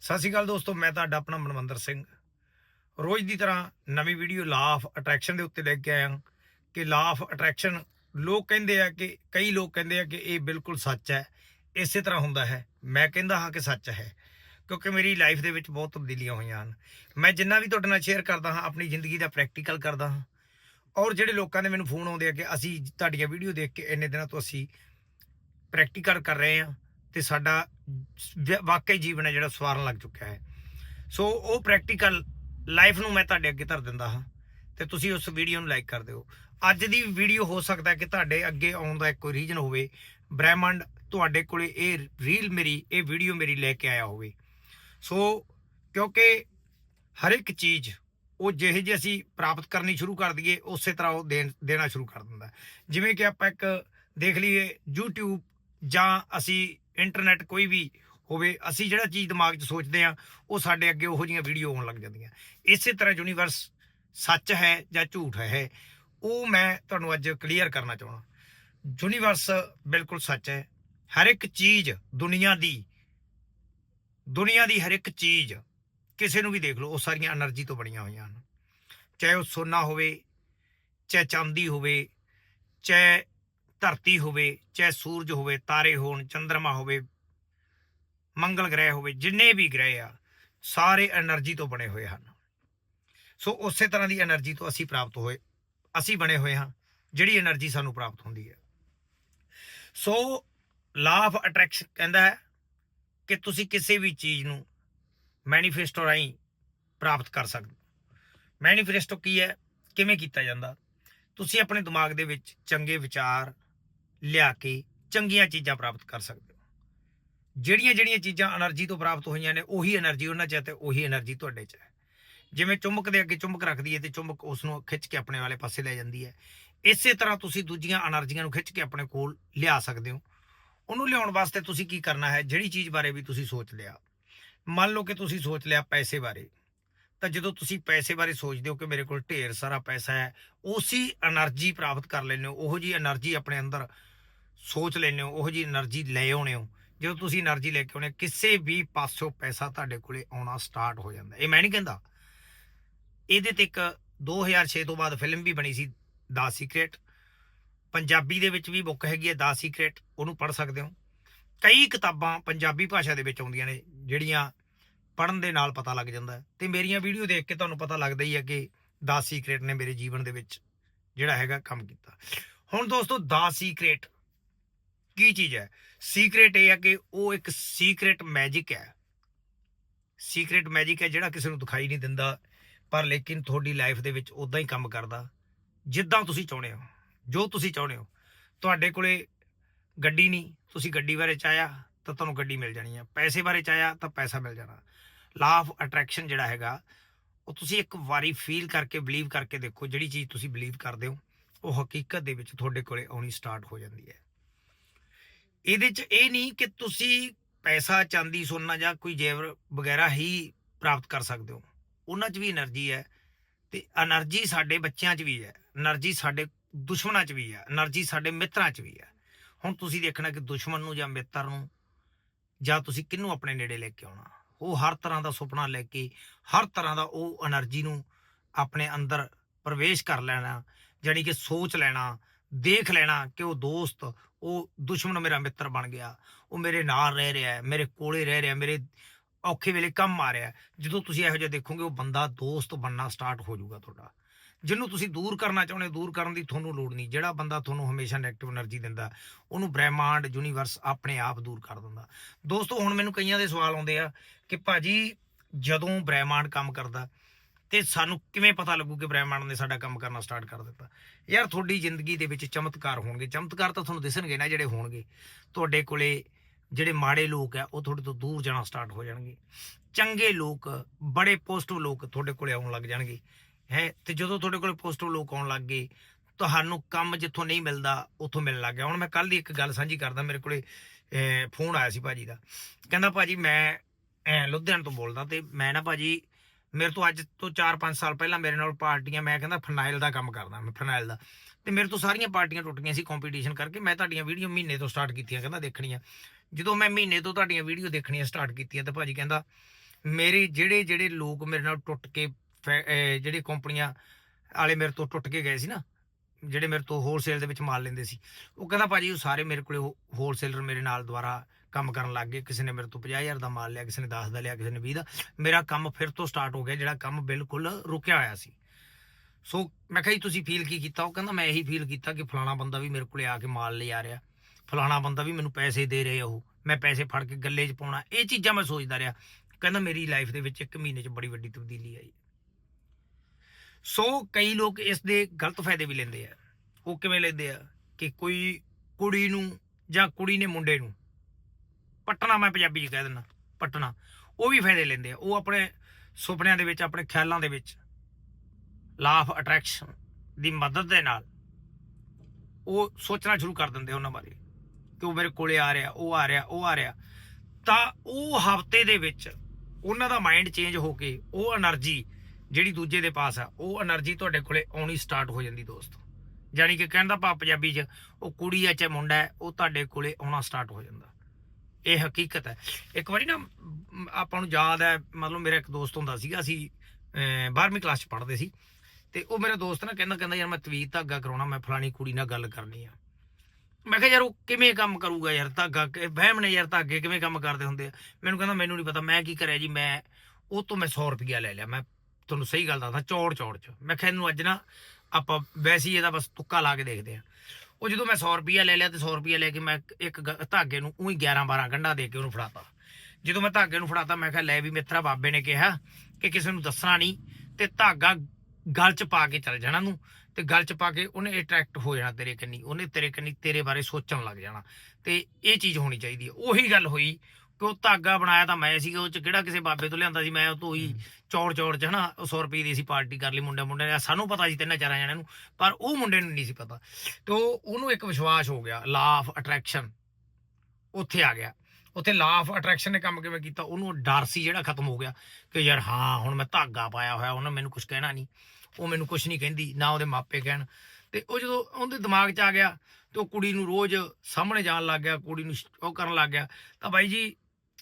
ਸਤਿ ਸ਼੍ਰੀ ਅਕਾਲ ਦੋਸਤੋ, ਮੈਂ ਤੁਹਾਡਾ ਆਪਣਾ ਮਨਵੰਦਰ ਸਿੰਘ। ਰੋਜ਼ ਦੀ ਤਰ੍ਹਾਂ ਨਵੀਂ ਵੀਡੀਓ ਲਾ ਆਫ ਅਟਰੈਕਸ਼ਨ ਦੇ ਉੱਤੇ ਲੈ ਕੇ ਆਇਆ। ਕਿ ਲਾ ਆਫ ਅਟਰੈਕਸ਼ਨ ਲੋਕ ਕਹਿੰਦੇ ਆ ਕਿ, ਕਈ ਲੋਕ ਕਹਿੰਦੇ ਆ ਕਿ ਇਹ ਬਿਲਕੁਲ ਸੱਚ ਹੈ। ਇਸੇ ਤਰ੍ਹਾਂ ਹੁੰਦਾ ਹੈ। ਮੈਂ ਕਹਿੰਦਾ ਹਾਂ ਕਿ ਸੱਚ ਹੈ। ਕਿਉਂਕਿ ਮੇਰੀ ਲਾਈਫ ਦੇ ਵਿੱਚ ਬਹੁਤ ਤਬਦੀਲੀਆਂ ਹੋਈਆਂ ਹਨ। ਮੈਂ ਜਿੰਨਾ ਵੀ ਤੁਹਾਡੇ ਨਾਲ ਸ਼ੇਅਰ ਕਰਦਾ ਹਾਂ, ਆਪਣੀ ਜ਼ਿੰਦਗੀ ਦਾ ਪ੍ਰੈਕਟੀਕਲ ਕਰਦਾ ਹਾਂ। ਔਰ ਜਿਹੜੇ ਲੋਕਾਂ ਦੇ ਮੈਨੂੰ ਫੋਨ ਆਉਂਦੇ ਆ ਕਿ ਅਸੀਂ ਤੁਹਾਡੀਆਂ ਵੀਡੀਓ ਦੇਖ ਕੇ ਇੰਨੇ ਦਿਨਾਂ ਤੋਂ ਅਸੀਂ ਪ੍ਰੈਕਟੀਕਲ ਕਰ ਰਹੇ ਹਾਂ। ਤੇ ਸਾਡਾ ਵਾਕਈ ਜੀਵਨ ਹੈ ਜਿਹੜਾ ਸਵਾਰਨ ਲੱਗ ਚੁੱਕਿਆ ਹੈ। ਸੋ ਉਹ ਪ੍ਰੈਕਟੀਕਲ ਲਾਈਫ ਨੂੰ ਮੈਂ ਤੁਹਾਡੇ ਅੱਗੇ ਧਰ ਦਿੰਦਾ ਹਾਂ ਤੇ ਤੁਸੀਂ ਉਸ ਵੀਡੀਓ ਨੂੰ ਲਾਈਕ ਕਰ ਦਿਓ। ਅੱਜ ਦੀ ਵੀਡੀਓ ਹੋ ਸਕਦਾ ਕਿ ਤੁਹਾਡੇ ਅੱਗੇ ਆਉਣ ਦਾ ਕੋਈ ਰੀਜਨ ਹੋਵੇ। ਬ੍ਰਹਿਮੰਡ ਤੁਹਾਡੇ ਕੋਲੇ ਇਹ ਰੀਲ ਮੇਰੀ, ਇਹ ਵੀਡੀਓ ਮੇਰੀ ਲੈ ਕੇ ਆਇਆ ਹੋਵੇ। ਸੋ ਕਿਉਂਕਿ ਹਰ ਇੱਕ ਚੀਜ਼ ਉਹ ਜਿਹੇ ਜਿਹੇ ਅਸੀਂ ਪ੍ਰਾਪਤ ਕਰਨੀ ਸ਼ੁਰੂ ਕਰ ਦਈਏ, ਉਸੇ ਤਰ੍ਹਾਂ ਉਹ ਦੇਣ- ਦੇਣਾ ਸ਼ੁਰੂ ਕਰ ਦਿੰਦਾ। ਜਿਵੇਂ ਕਿ ਆਪਾਂ ਇੱਕ ਦੇਖ ਲਈਏ YouTube ਜਾਂ ਅਸੀਂ ਇੰਟਰਨੈਟ ਕੋਈ ਵੀ ਹੋਵੇ, ਅਸੀਂ ਜਿਹੜਾ ਚੀਜ਼ ਦਿਮਾਗ 'ਚ ਸੋਚਦੇ ਆ ਉਹ ਸਾਡੇ ਅੱਗੇ ਉਹੋ ਜਿਹੀਆਂ ਵੀਡੀਓ ਆਉਣ ਲੱਗ ਜਾਂਦੀਆਂ। ਇਸੇ ਤਰ੍ਹਾਂ ਯੂਨੀਵਰਸ ਸੱਚ ਹੈ ਜਾਂ ਝੂਠ ਹੈ, ਉਹ ਮੈਂ ਤੁਹਾਨੂੰ ਅੱਜ ਕਲੀਅਰ ਕਰਨਾ ਚਾਹੁੰਦਾ। ਯੂਨੀਵਰਸ ਬਿਲਕੁਲ ਸੱਚ ਹੈ। ਹਰ ਇੱਕ ਚੀਜ਼ ਦੁਨੀਆ ਦੀ ਦੁਨੀਆ ਦੀ ਹਰ ਇੱਕ ਚੀਜ਼, ਕਿਸੇ ਨੂੰ ਵੀ ਦੇਖ ਲਓ, ਉਹ ਸਾਰੀਆਂ એનર્ਜੀ ਤੋਂ ਬਣੀਆਂ ਹੋਈਆਂ ਹਨ। ਚਾਹੇ ਉਹ ਸੋਨਾ ਹੋਵੇ, ਚਾਹੇ ਚਾਂਦੀ ਹੋਵੇ, ਚਾਹੇ ਧਰਤੀ ਹੋਵੇ, ਚਾਹੇ ਸੂਰਜ ਹੋਵੇ, ਤਾਰੇ ਹੋਣ, ਚੰਦਰਮਾ ਹੋਵੇ, ਮੰਗਲ ਗ੍ਰਹਿ ਹੋਵੇ, ਜਿੰਨੇ ਵੀ ਗ੍ਰਹਿ ਆ, ਸਾਰੇ એનર્ਜੀ ਤੋਂ ਬਣੇ ਹੋਏ ਹਨ। ਸੋ ਉਸੇ ਤਰ੍ਹਾਂ ਦੀ એનર્ਜੀ ਤੋਂ ਅਸੀਂ ਪ੍ਰਾਪਤ ਹੋਏ, ਅਸੀਂ ਬਣੇ ਹੋਏ ਹਾਂ, ਜਿਹੜੀ એનર્ਜੀ ਸਾਨੂੰ ਪ੍ਰਾਪਤ ਹੁੰਦੀ ਹੈ। ਸੋ ਲਾਫ ਅਟਰੈਕਸ਼ਨ ਕਹਿੰਦਾ ਹੈ ਕਿ ਤੁਸੀਂ ਕਿਸੇ ਵੀ ਚੀਜ਼ ਨੂੰ ਮੈਨੀਫੈਸਟੋ ਰਾਹੀਂ ਪ੍ਰਾਪਤ ਕਰ ਸਕਦੇ ਹੋ। ਮੈਨੀਫੈਸਟੋ ਕੀ ਹੈ? ਕਿਵੇਂ ਕੀਤਾ ਜਾਂਦਾ? ਤੁਸੀਂ ਆਪਣੇ ਦਿਮਾਗ ਦੇ ਵਿੱਚ ਚੰਗੇ ਵਿਚਾਰ ਲਿਆ ਕੇ ਚੰਗੀਆਂ ਚੀਜ਼ਾਂ ਪ੍ਰਾਪਤ ਕਰ ਸਕਦੇ ਹੋ। ਜਿਹੜੀਆਂ ਜਿਹੜੀਆਂ ਚੀਜ਼ਾਂ એનર્ਜੀ ਤੋਂ ਪ੍ਰਾਪਤ ਹੋਈਆਂ ਨੇ, ਉਹੀ એનર્ਜੀ ਉਹਨਾਂ 'ਚ ਹੈ ਉਹੀ એનર્ਜੀ ਤੁਹਾਡੇ 'ਚ ਹੈ। ਜਿਵੇਂ ਚੁੰਬਕ ਦੇ ਅੱਗੇ ਚੁੰਬਕ ਰੱਖਦੀ ਹੈ ਤੇ ਚੁੰਬਕ ਉਸ ਨੂੰ ਖਿੱਚ ਕੇ ਆਪਣੇ ਵਾਲੇ ਪਾਸੇ ਲੈ ਜਾਂਦੀ ਹੈ। ਇਸੇ ਤਰ੍ਹਾਂ ਤੁਸੀਂ ਦੂਜੀਆਂ એનર્ਜੀਆਂ ਨੂੰ ਖਿੱਚ ਕੇ ਆਪਣੇ ਕੋਲ ਲਿਆ ਸਕਦੇ ਹੋ। ਉਹਨੂੰ ਲਿਆਉਣ ਵਾਸਤੇ ਤੁਸੀਂ ਕੀ ਕਰਨਾ ਹੈ? ਜਿਹੜੀ ਚੀਜ਼ ਬਾਰੇ ਵੀ ਤੁਸੀਂ ਸੋਚ ਲਿਆ। ਮੰਨ ਲਓ ਕਿ ਤੁਸੀਂ ਸੋਚ ਲਿਆ ਪੈਸੇ ਬਾਰੇ। ਤਾਂ ਜਦੋਂ ਤੁਸੀਂ ਪੈਸੇ ਬਾਰੇ ਸੋਚਦੇ ਹੋ ਕਿ ਮੇਰੇ ਕੋਲ ਢੇਰ ਸਾਰਾ ਪੈਸਾ ਹੈ, ਉਸੇ એનર્ਜੀ ਪ੍ਰਾਪਤ ਕਰ ਲੈਂਦੇ ਹੋ। ਉਹੋ ਜੀ એનર્ਜੀ ਆਪਣੇ ਅੰਦਰ ਸੋਚ ਲੈਨੇ ਹੋ, ਉਹ ਜੀ એનર્ਜੀ ਲੈ ਆਉਣੇ ਹੋ। ਜਦੋਂ ਤੁਸੀਂ એનર્ਜੀ ਲੈ ਕੇ ਆਉਣੇ ਕਿਸੇ ਵੀ ਪਾਸੋਂ ਪੈਸਾ ਤੁਹਾਡੇ ਕੋਲੇ ਆਉਣਾ ਸਟਾਰਟ ਹੋ ਜਾਂਦਾ। ਇਹ ਮੈਂ ਨਹੀਂ ਕਹਿੰਦਾ। ਇਹਦੇ ਤੇ ਇੱਕ 2006 ਤੋਂ ਬਾਅਦ ਫਿਲਮ ਵੀ ਬਣੀ ਸੀ ਦਾ ਸੀਕ੍ਰੇਟ ਪੰਜਾਬੀ ਦੇ ਵਿੱਚ ਵੀ ਬੁੱਕ ਹੈਗੀ ਹੈ ਦਾ ਸੀਕ੍ਰੇਟ ਉਹਨੂੰ ਪੜ੍ਹ ਸਕਦੇ ਹੋ। ਕਈ ਕਿਤਾਬਾਂ ਪੰਜਾਬੀ ਭਾਸ਼ਾ ਦੇ ਵਿੱਚ ਆਉਂਦੀਆਂ ਨੇ, ਜਿਹੜੀਆਂ ਪੜਨ ਦੇ ਨਾਲ ਪਤਾ ਲੱਗ ਜਾਂਦਾ ਤੇ ਮੇਰੀਆਂ ਵੀਡੀਓ ਦੇਖ ਕੇ ਤੁਹਾਨੂੰ ਪਤਾ ਲੱਗਦਾ ਹੀ ਹੈ ਕਿ ਦਾ ਸੀਕ੍ਰੇਟ ਨੇ ਮੇਰੇ ਜੀਵਨ ਦੇ ਵਿੱਚ ਜਿਹੜਾ ਹੈਗਾ ਕੰਮ ਕੀਤਾ। ਹੁਣ ਦੋਸਤੋ ਦਾ ਸੀਕ੍ਰੇਟ ਕੀ ਚੀਜ਼ ਹੈ? ਸੀਕ੍ਰੇਟ ਇਹ ਹੈ ਕਿ ਉਹ ਇੱਕ ਸੀਕ੍ਰੇਟ ਮੈਜਿਕ ਹੈ। ਸੀਕ੍ਰੇਟ ਮੈਜਿਕ ਹੈ ਜਿਹੜਾ ਕਿਸੇ ਨੂੰ ਦਿਖਾਈ ਨਹੀਂ ਦਿੰਦਾ, ਪਰ ਲੇਕਿਨ ਤੁਹਾਡੀ ਲਾਈਫ ਦੇ ਵਿੱਚ ਉਦਾਂ ਹੀ ਕੰਮ ਕਰਦਾ, ਜਿੱਦਾਂ ਤੁਸੀਂ ਚਾਹੁੰਦੇ ਹੋ, ਜੋ ਤੁਸੀਂ ਚਾਹੁੰਦੇ ਹੋ। ਤੁਹਾਡੇ ਕੋਲੇ ਗੱਡੀ ਨਹੀਂ, ਤੁਸੀਂ ਗੱਡੀ ਬਾਰੇ ਚਾਹਿਆ, ਤਾਂ ਤੁਹਾਨੂੰ ਗੱਡੀ ਮਿਲ ਜਾਣੀ ਹੈ ਪੈਸੇ ਬਾਰੇ ਚਾਹਿਆ, ਤਾਂ ਪੈਸਾ ਮਿਲ ਜਾਣਾ। ਲਾ ਆਫ ਅਟਰੈਕਸ਼ਨ ਜਿਹੜਾ ਹੈਗਾ, ਉਹ ਤੁਸੀਂ ਇੱਕ ਵਾਰੀ ਫੀਲ ਕਰਕੇ ਬਲੀਵ ਕਰਕੇ ਦੇਖੋ ਜਿਹੜੀ ਚੀਜ਼ ਤੁਸੀਂ ਬਲੀਵ ਕਰਦੇ ਹੋ, ਉਹ ਹਕੀਕਤ ਦੇ ਵਿੱਚ ਤੁਹਾਡੇ ਕੋਲੇ ਆਉਣੀ ਸਟਾਰਟ ਹੋ ਜਾਂਦੀ ਹੈ। ਇਹਦੇ 'ਚ ਇਹ ਨਹੀਂ ਕਿ ਤੁਸੀਂ ਪੈਸਾ ਚਾਂਦੀ ਸੋਨਾ ਜਾਂ ਕੋਈ ਜੇਵਰ ਵਗੈਰਾ ਹੀ ਪ੍ਰਾਪਤ ਕਰ ਸਕਦੇ ਹੋ। ਉਹਨਾਂ 'ਚ ਵੀ એનર્ਜੀ ਹੈ ਤੇ એનર્ਜੀ ਸਾਡੇ ਬੱਚਿਆਂ 'ਚ ਵੀ ਹੈ એનર્ਜੀ ਸਾਡੇ ਦੁਸ਼ਮਣਾਂ 'ਚ ਵੀ ਹੈ એનર્ਜੀ ਸਾਡੇ ਮਿੱਤਰਾਂ 'ਚ ਵੀ ਹੈ। ਹੁਣ ਤੁਸੀਂ ਦੇਖਣਾ ਕਿ ਦੁਸ਼ਮਣ ਨੂੰ ਜਾਂ ਮਿੱਤਰ ਨੂੰ ਜਾਂ ਤੁਸੀਂ ਕਿੰਨੂੰ ਆਪਣੇ ਨੇੜੇ ਲੈ ਕੇ ਆਉਣਾ? ਉਹ ਹਰ ਤਰ੍ਹਾਂ ਦਾ ਸੁਪਨਾ ਲੈ ਕੇ, ਹਰ ਤਰ੍ਹਾਂ ਦਾ ਉਹ એનર્ਜੀ ਨੂੰ ਆਪਣੇ ਅੰਦਰ ਪ੍ਰਵੇਸ਼ ਕਰ ਲੈਣਾ ਜਾਨੀ ਕਿ ਸੋਚ ਲੈਣਾ ਦੇਖ ਲੈਣਾ ਕਿ ਉਹ ਦੋਸਤ, ਉਹ ਦੁਸ਼ਮਣ ਮੇਰਾ ਮਿੱਤਰ ਬਣ ਗਿਆ। ਉਹ ਮੇਰੇ ਨਾਲ ਰਹਿ ਰਿਹਾ ਹੈ, ਮੇਰੇ ਕੋਲੇ ਰਹਿ ਰਿਹਾ ਮੇਰੇ ਔਖੇ ਵੇਲੇ ਕੰਮ ਆ ਰਿਹਾ ਜਦੋਂ ਤੁਸੀਂ ਇਹੋ ਜਿਹਾ ਦੇਖੋਗੇ, ਉਹ ਬੰਦਾ ਦੋਸਤ ਬਣਨਾ ਸਟਾਰਟ ਹੋ ਜਾਊਗਾ ਤੁਹਾਡਾ। ਜਿਹਨੂੰ ਤੁਸੀਂ ਦੂਰ ਕਰਨਾ ਚਾਹੁੰਦੇ ਦੂਰ ਕਰਨ ਦੀ ਤੁਹਾਨੂੰ ਲੋੜ ਨਹੀਂ। ਜਿਹੜਾ ਬੰਦਾ ਤੁਹਾਨੂੰ ਹਮੇਸ਼ਾ ਨੈਗੇਟਿਵ એનર્ਜੀ ਦਿੰਦਾ, ਉਹਨੂੰ ਬ੍ਰਹਿਮੰਡ ਯੂਨੀਵਰਸ ਆਪਣੇ ਆਪ ਦੂਰ ਕਰ ਦਿੰਦਾ। ਦੋਸਤੋ, ਹੁਣ ਮੈਨੂੰ ਕਈਆਂ ਦੇ ਸਵਾਲ ਆਉਂਦੇ ਆ ਕਿ ਭਾਜੀ, ਜਦੋਂ ਬ੍ਰਹਿਮੰਡ ਕੰਮ ਕਰਦਾ ਤੇ ਸਾਨੂੰ ਕਿਵੇਂ ਪਤਾ ਲੱਗੂ ਕਿ ਬ੍ਰਹਿਮੰਡ ਨੇ ਸਾਡਾ ਕੰਮ ਕਰਨਾ ਸਟਾਰਟ ਕਰ ਦਿੱਤਾ? ਯਾਰ, ਤੁਹਾਡੀ ਜ਼ਿੰਦਗੀ ਦੇ ਵਿੱਚ ਚਮਤਕਾਰ ਹੋਣਗੇ। ਚਮਤਕਾਰ ਤਾਂ ਤੁਹਾਨੂੰ ਦਿਸਣਗੇ ਨਾ ਜਿਹੜੇ ਹੋਣਗੇ। ਤੁਹਾਡੇ ਕੋਲੇ ਜਿਹੜੇ ਮਾੜੇ ਲੋਕ ਆ, ਉਹ ਤੁਹਾਡੇ ਤੋਂ ਦੂਰ ਜਾਣਾ ਸਟਾਰਟ ਹੋ ਜਾਣਗੇ। ਚੰਗੇ ਲੋਕ, ਬੜੇ ਪੋਜ਼ਿਟਿਵ ਲੋਕ ਤੁਹਾਡੇ ਕੋਲੇ ਆਉਣ ਲੱਗ ਜਾਣਗੇ। ਹੈ? ਤੇ ਜਦੋਂ ਤੁਹਾਡੇ ਕੋਲੇ ਪੋਜ਼ਿਟਿਵ ਲੋਕ ਆਉਣ ਲੱਗ ਗਏ, ਤੁਹਾਨੂੰ ਕੰਮ ਜਿੱਥੋਂ ਨਹੀਂ ਮਿਲਦਾ, ਉੱਥੋਂ ਮਿਲਣ ਲੱਗ ਗਿਆ। ਹੁਣ ਮੈਂ ਕੱਲ ਦੀ ਇੱਕ ਗੱਲ ਸਾਂਝੀ ਕਰਦਾ, ਮੇਰੇ ਕੋਲੇ ਫੋਨ ਆਇਆ ਸੀ ਭਾਜੀ ਦਾ। ਕਹਿੰਦਾ, ਭਾਜੀ, ਮੈਂ ਐ ਤੋਂ ਬੋਲਦਾ ਤੇ ਮੈਂ ਨਾ ਭਾਜੀ ਮੇਰੇ ਤੋਂ ਅੱਜ ਤੋਂ 4-5 ਸਾਲ ਪਹਿਲਾਂ ਮੇਰੇ ਨਾਲ ਪਾਰਟੀਆਂ, ਮੈਂ ਕਹਿੰਦਾ ਫਨਾਈਲ ਦਾ ਕੰਮ ਕਰਦਾ ਮੈਂ ਫਨਾਈਲ ਦਾ। ਤੇ ਮੇਰੇ ਤੋਂ ਸਾਰੀਆਂ ਪਾਰਟੀਆਂ ਟੁੱਟ ਗਈਆਂ ਸੀ ਕੰਪੀਟੀਸ਼ਨ ਕਰਕੇ, ਮੈਂ ਤੁਹਾਡੀਆਂ ਵੀਡੀਓ ਮਹੀਨੇ ਤੋਂ ਸਟਾਰਟ ਕੀਤੀਆਂ, ਕਹਿੰਦਾ ਦੇਖਣੀਆਂ। ਜਦੋਂ ਮੈਂ ਮਹੀਨੇ ਤੋਂ ਤੁਹਾਡੀਆਂ ਵੀਡੀਓ ਦੇਖਣੀਆਂ ਸਟਾਰਟ ਕੀਤੀਆਂ ਤਾਂ ਭਾਜੀ ਕਹਿੰਦਾ, ਮੇਰੇ ਜਿਹੜੇ ਜਿਹੜੇ ਲੋਕ ਮੇਰੇ ਨਾਲ ਟੁੱਟ ਕੇ ਫੈ- ਜਿਹੜੇ ਕੰਪਨੀਆਂ ਵਾਲੇ ਮੇਰੇ ਤੋਂ ਟੁੱਟ ਕੇ ਗਏ ਸੀ ਨਾ, ਜਿਹੜੇ ਮੇਰੇ ਤੋਂ ਹੋਲਸੇਲ ਦੇ ਵਿੱਚ ਮਾਲ ਲੈਂਦੇ ਸੀ, ਉਹ ਕਹਿੰਦਾ ਭਾਜੀ ਉਹ ਸਾਰੇ ਮੇਰੇ ਕੋਲੇ ਹੋਲਸੇਲਰ ਮੇਰੇ ਨਾਲ ਦੁਬਾਰਾ ਕੰਮ ਕਰਨ ਲੱਗ ਗਏ, ਕਿਸੇ ਨੇ ਮੇਰੇ ਤੋਂ 50000 ਦਾ ਮਾਲ ਲਿਆ, ਕਿਸੇ ਨੇ 10 ਦਾ ਲਿਆ, ਕਿਸੇ ਨੇ 20 ਦਾ, ਮੇਰਾ ਕੰਮ ਫਿਰ ਤੋਂ ਸਟਾਰਟ ਹੋ ਗਿਆ, ਜਿਹੜਾ ਕੰਮ ਬਿਲਕੁਲ ਰੁਕਿਆ ਹੋਇਆ ਸੀ। ਸੋ ਮੈਂ ਕਿਹਾ ਜੀ, ਤੁਸੀਂ ਫੀਲ ਕੀ ਕੀਤਾ? ਉਹ ਕਹਿੰਦਾ, ਮੈਂ ਇਹੀ ਫੀਲ ਕੀਤਾ ਕਿ ਫਲਾਣਾ ਬੰਦਾ ਵੀ ਮੇਰੇ ਕੋਲੇ ਆ ਕੇ ਮਾਲ ਲੈ ਆ ਰਿਹਾ। ਫਲਾਣਾ ਬੰਦਾ ਵੀ ਮੈਨੂੰ ਪੈਸੇ ਦੇ ਰਹੇ ਉਹ। ਮੈਂ ਪੈਸੇ ਫੜ ਕੇ ਗੱਲੇ 'ਚ ਪਾਉਣਾ। ਇਹ ਚੀਜ਼ਾਂ ਮੈਂ ਸੋਚਦਾ ਰਿਹਾ। ਕਹਿੰਦਾ, ਮੇਰੀ ਲਾਈਫ ਦੇ ਵਿੱਚ ਇੱਕ ਮਹੀਨੇ 'ਚ ਬੜੀ ਵੱਡੀ ਤਬਦੀਲੀ ਆਈ। ਸੋ ਕਈ ਲੋਕ ਇਸ ਦੇ ਗਲਤ ਫਾਇਦੇ ਵੀ ਲੈਂਦੇ ਆ। ਉਹ ਕਿਵੇਂ ਲੈਂਦੇ ਆ? ਕਿ ਕੋਈ ਕੁੜੀ ਨੂੰ ਜਾਂ ਕੁੜੀ ਨੇ ਮੁੰਡੇ ਨੂੰ ਪਟਨਾ ਮੈਂ ਪੰਜਾਬੀ ਚ ਕਹਿ ਦਿੰਦਾ ਪਟਨਾ ਉਹ ਵੀ ਫਾਇਦੇ ਲੈਂਦੇ ਆ। ਉਹ ਆਪਣੇ ਸੁਪਨਿਆਂ ਦੇ ਵਿੱਚ, ਆਪਣੇ ਖਿਆਲਾਂ ਦੇ ਵਿੱਚ ਲਾਫ ਅਟਰੈਕਸ਼ਨ ਦੀ ਮਦਦ ਦੇ ਨਾਲ ਉਹ ਸੋਚਣਾ ਸ਼ੁਰੂ ਕਰ ਦਿੰਦੇ ਉਹਨਾਂ ਬਾਰੇ ਕਿ ਉਹ ਮੇਰੇ ਕੋਲੇ ਆ ਰਿਹਾ, ਉਹ ਆ ਰਿਹਾ, ਉਹ ਆ ਰਿਹਾ। ਤਾਂ ਉਹ ਹਫ਼ਤੇ ਦੇ ਵਿੱਚ ਉਹਨਾਂ ਦਾ ਮਾਈਂਡ ਚੇਂਜ ਹੋ ਕੇ ਉਹ એનર્ਜੀ ਜਿਹੜੀ ਦੂਜੇ ਦੇ ਪਾਸ ਆ, ਉਹ એનર્ਜੀ ਤੁਹਾਡੇ ਕੋਲੇ ਆਉਣੀ ਸਟਾਰਟ ਹੋ ਜਾਂਦੀ ਦੋਸਤੋ। ਯਾਨੀ ਕਿ ਕਹਿੰਦਾ ਪਾ ਪੰਜਾਬੀ 'ਚ, ਉਹ ਕੁੜੀ ਆ ਚਾਹੇ ਮੁੰਡਾ ਉਹ ਤੁਹਾਡੇ ਕੋਲੇ ਆਉਣਾ ਸਟਾਰਟ ਹੋ ਜਾਂਦਾ। ਇਹ ਹਕੀਕਤ ਹੈ। ਇੱਕ ਵਾਰੀ ਨਾ ਆਪਾਂ ਨੂੰ ਯਾਦ ਹੈ ਮਤਲਬ ਮੇਰਾ ਇੱਕ ਦੋਸਤ ਹੁੰਦਾ ਸੀਗਾ, ਅਸੀਂ 12ਵੀਂ ਕਲਾਸ 'ਚ ਪੜ੍ਹਦੇ ਸੀ। ਤੇ ਉਹ ਮੇਰਾ ਦੋਸਤ ਨਾ ਕਹਿੰਦਾ ਕਹਿੰਦਾ, ਯਾਰ ਮੈਂ ਤਵੀਤ ਧਾਗਾ ਕਰਾਉਣਾ, ਮੈਂ ਫਲਾਣੀ ਕੁੜੀ ਨਾਲ ਗੱਲ ਕਰਨੀ ਆ। ਮੈਂ ਕਿਹਾ, ਯਾਰ ਉਹ ਕਿਵੇਂ ਕੰਮ ਕਰੂਗਾ ਯਾਰ ਧਾਗਾ? ਵਹਿਮ ਨੇ ਯਾਰ ਧਾਗੇ ਕਿਵੇਂ ਕੰਮ ਕਰਦੇ ਹੁੰਦੇ ਆ? ਮੈਨੂੰ ਕਹਿੰਦਾ, ਮੈਨੂੰ ਨਹੀਂ ਪਤਾ, ਮੈਂ ਕੀ ਕਰਿਆ ਜੀ, ਮੈਂ ਉਹ ਤੋਂ ਮੈਂ 100 ਰੁਪਿਆ ਲੈ ਲਿਆ। ਮੈਂ ਤੁਹਾਨੂੰ ਸਹੀ ਗੱਲ ਦੱਸਦਾ ਚੌੜ ਚੌੜ ਚ। ਮੈਂ ਕਿਹਾ, ਇਹਨੂੰ ਅੱਜ ਨਾ ਆਪਾਂ ਵੈਸੇ ਇਹਦਾ ਬਸ ਤੁੱਕਾ ਲਾ ਕੇ ਦੇਖਦੇ ਆ। ਉਹ ਜਦੋਂ ਮੈਂ 100 ਰੁਪਿਆ ਲੈ ਲਿਆ ਤੇ 100 ਰੁਪਿਆ ਲੈ ਕੇ ਮੈਂ ਇੱਕ- ਗ- ਧਾਗੇ ਨੂੰ ਉਹੀ 11 12 ਗੰਢਾ ਦੇ ਕੇ ਉਹਨੂੰ ਫੜਾਤਾ। ਜਦੋਂ ਮੈਂ ਧਾਗੇ ਨੂੰ ਫੜਾਤਾ, ਮੈਂ ਕਿਹਾ, ਲੈ ਵੀ ਮਿੱਤਰਾ, ਬਾਬੇ ਨੇ ਕਿਹਾ ਕਿ ਕਿਸੇ ਨੂੰ ਦੱਸਣਾ ਨਹੀਂ ਤੇ ਧਾਗਾ ਗਲ ਚ ਪਾ ਕੇ ਚੱਲ ਜਾਣਾ ਨੂੰ ਤੇ ਗਲ ਚ ਪਾ ਕੇ ਉਹਨੇ ਅਟਰੈਕਟ ਹੋ ਜਾਣਾ ਤੇਰੇ ਕੰਨੀ, ਉਹਨੇ ਤੇਰੇ ਕੰਨੀ ਤੇਰੇ ਬਾਰੇ ਸੋਚਣ ਲੱਗ ਜਾਣਾ ਤੇ ਇਹ ਚੀਜ਼ ਹੋਣੀ ਚਾਹੀਦੀ ਹੈ। ਉਹੀ ਗੱਲ ਹੋਈ ਕਿ ਉਹ ਧਾਗਾ ਬਣਾਇਆ ਤਾਂ ਮੈਂ ਸੀਗਾ ਉਹ ਚ ਕਿਹੜਾ ਕਿਸੇ ਬਾਬੇ ਤੋਂ ਲਿਆਂਦਾ ਸੀ ਮੈਂ ਉਹ ਤੋਂ ਹੀ ਚੌੜ ਚੌੜ ਚ ਹਨਾ 100 ਰੁਪਏ ਦੀ ਸੀ ਪਾਰਟੀ ਕਰ ਲਈ ਮੁੰਡੇ ਮੁੰਡੇ ਨੇ। ਸਾਨੂੰ ਪਤਾ ਸੀ ਤਿੰਨਾਂ ਚਾਰਾਂ ਜਣਿਆਂ ਨੂੰ ਪਰ ਉਹ ਮੁੰਡੇ ਨੂੰ ਨਹੀਂ ਸੀ ਪਤਾ। ਤੇ ਉਹ ਉਹਨੂੰ ਇੱਕ ਵਿਸ਼ਵਾਸ ਹੋ ਗਿਆ ਲਾ ਆਫ ਅਟਰੈਕਸ਼ਨ ਉੱਥੇ ਆ ਗਿਆ। ਉੱਥੇ ਲਾ ਆਫ ਅਟਰੈਕਸ਼ਨ ਨੇ ਕੰਮ ਕਿਵੇਂ ਕੀਤਾ? ਉਹਨੂੰ ਡਰ ਸੀ ਜਿਹੜਾ ਖਤਮ ਹੋ ਗਿਆ ਕਿ ਯਾਰ ਹਾਂ ਹੁਣ ਮੈਂ ਧਾਗਾ ਪਾਇਆ ਹੋਇਆ ਉਹਨੇ ਮੈਨੂੰ ਕੁਝ ਕਹਿਣਾ ਨਹੀਂ। ਉਹ ਮੈਨੂੰ ਕੁਝ ਨਹੀਂ ਕਹਿੰਦੀ ਨਾ ਉਹਦੇ ਮਾਪੇ ਕਹਿਣ। ਤੇ ਉਹ ਜਦੋਂ ਉਹਦੇ ਦਿਮਾਗ 'ਚ ਆ ਗਿਆ ਤੇ ਉਹ ਕੁੜੀ ਨੂੰ ਰੋਜ਼ ਸਾਹਮਣੇ ਜਾਣ ਲੱਗ ਗਿਆ ਕੁੜੀ ਨੂੰ ਉਹ ਕਰਨ ਲੱਗ ਗਿਆ ਤਾਂ ਬਾਈ ਜੀ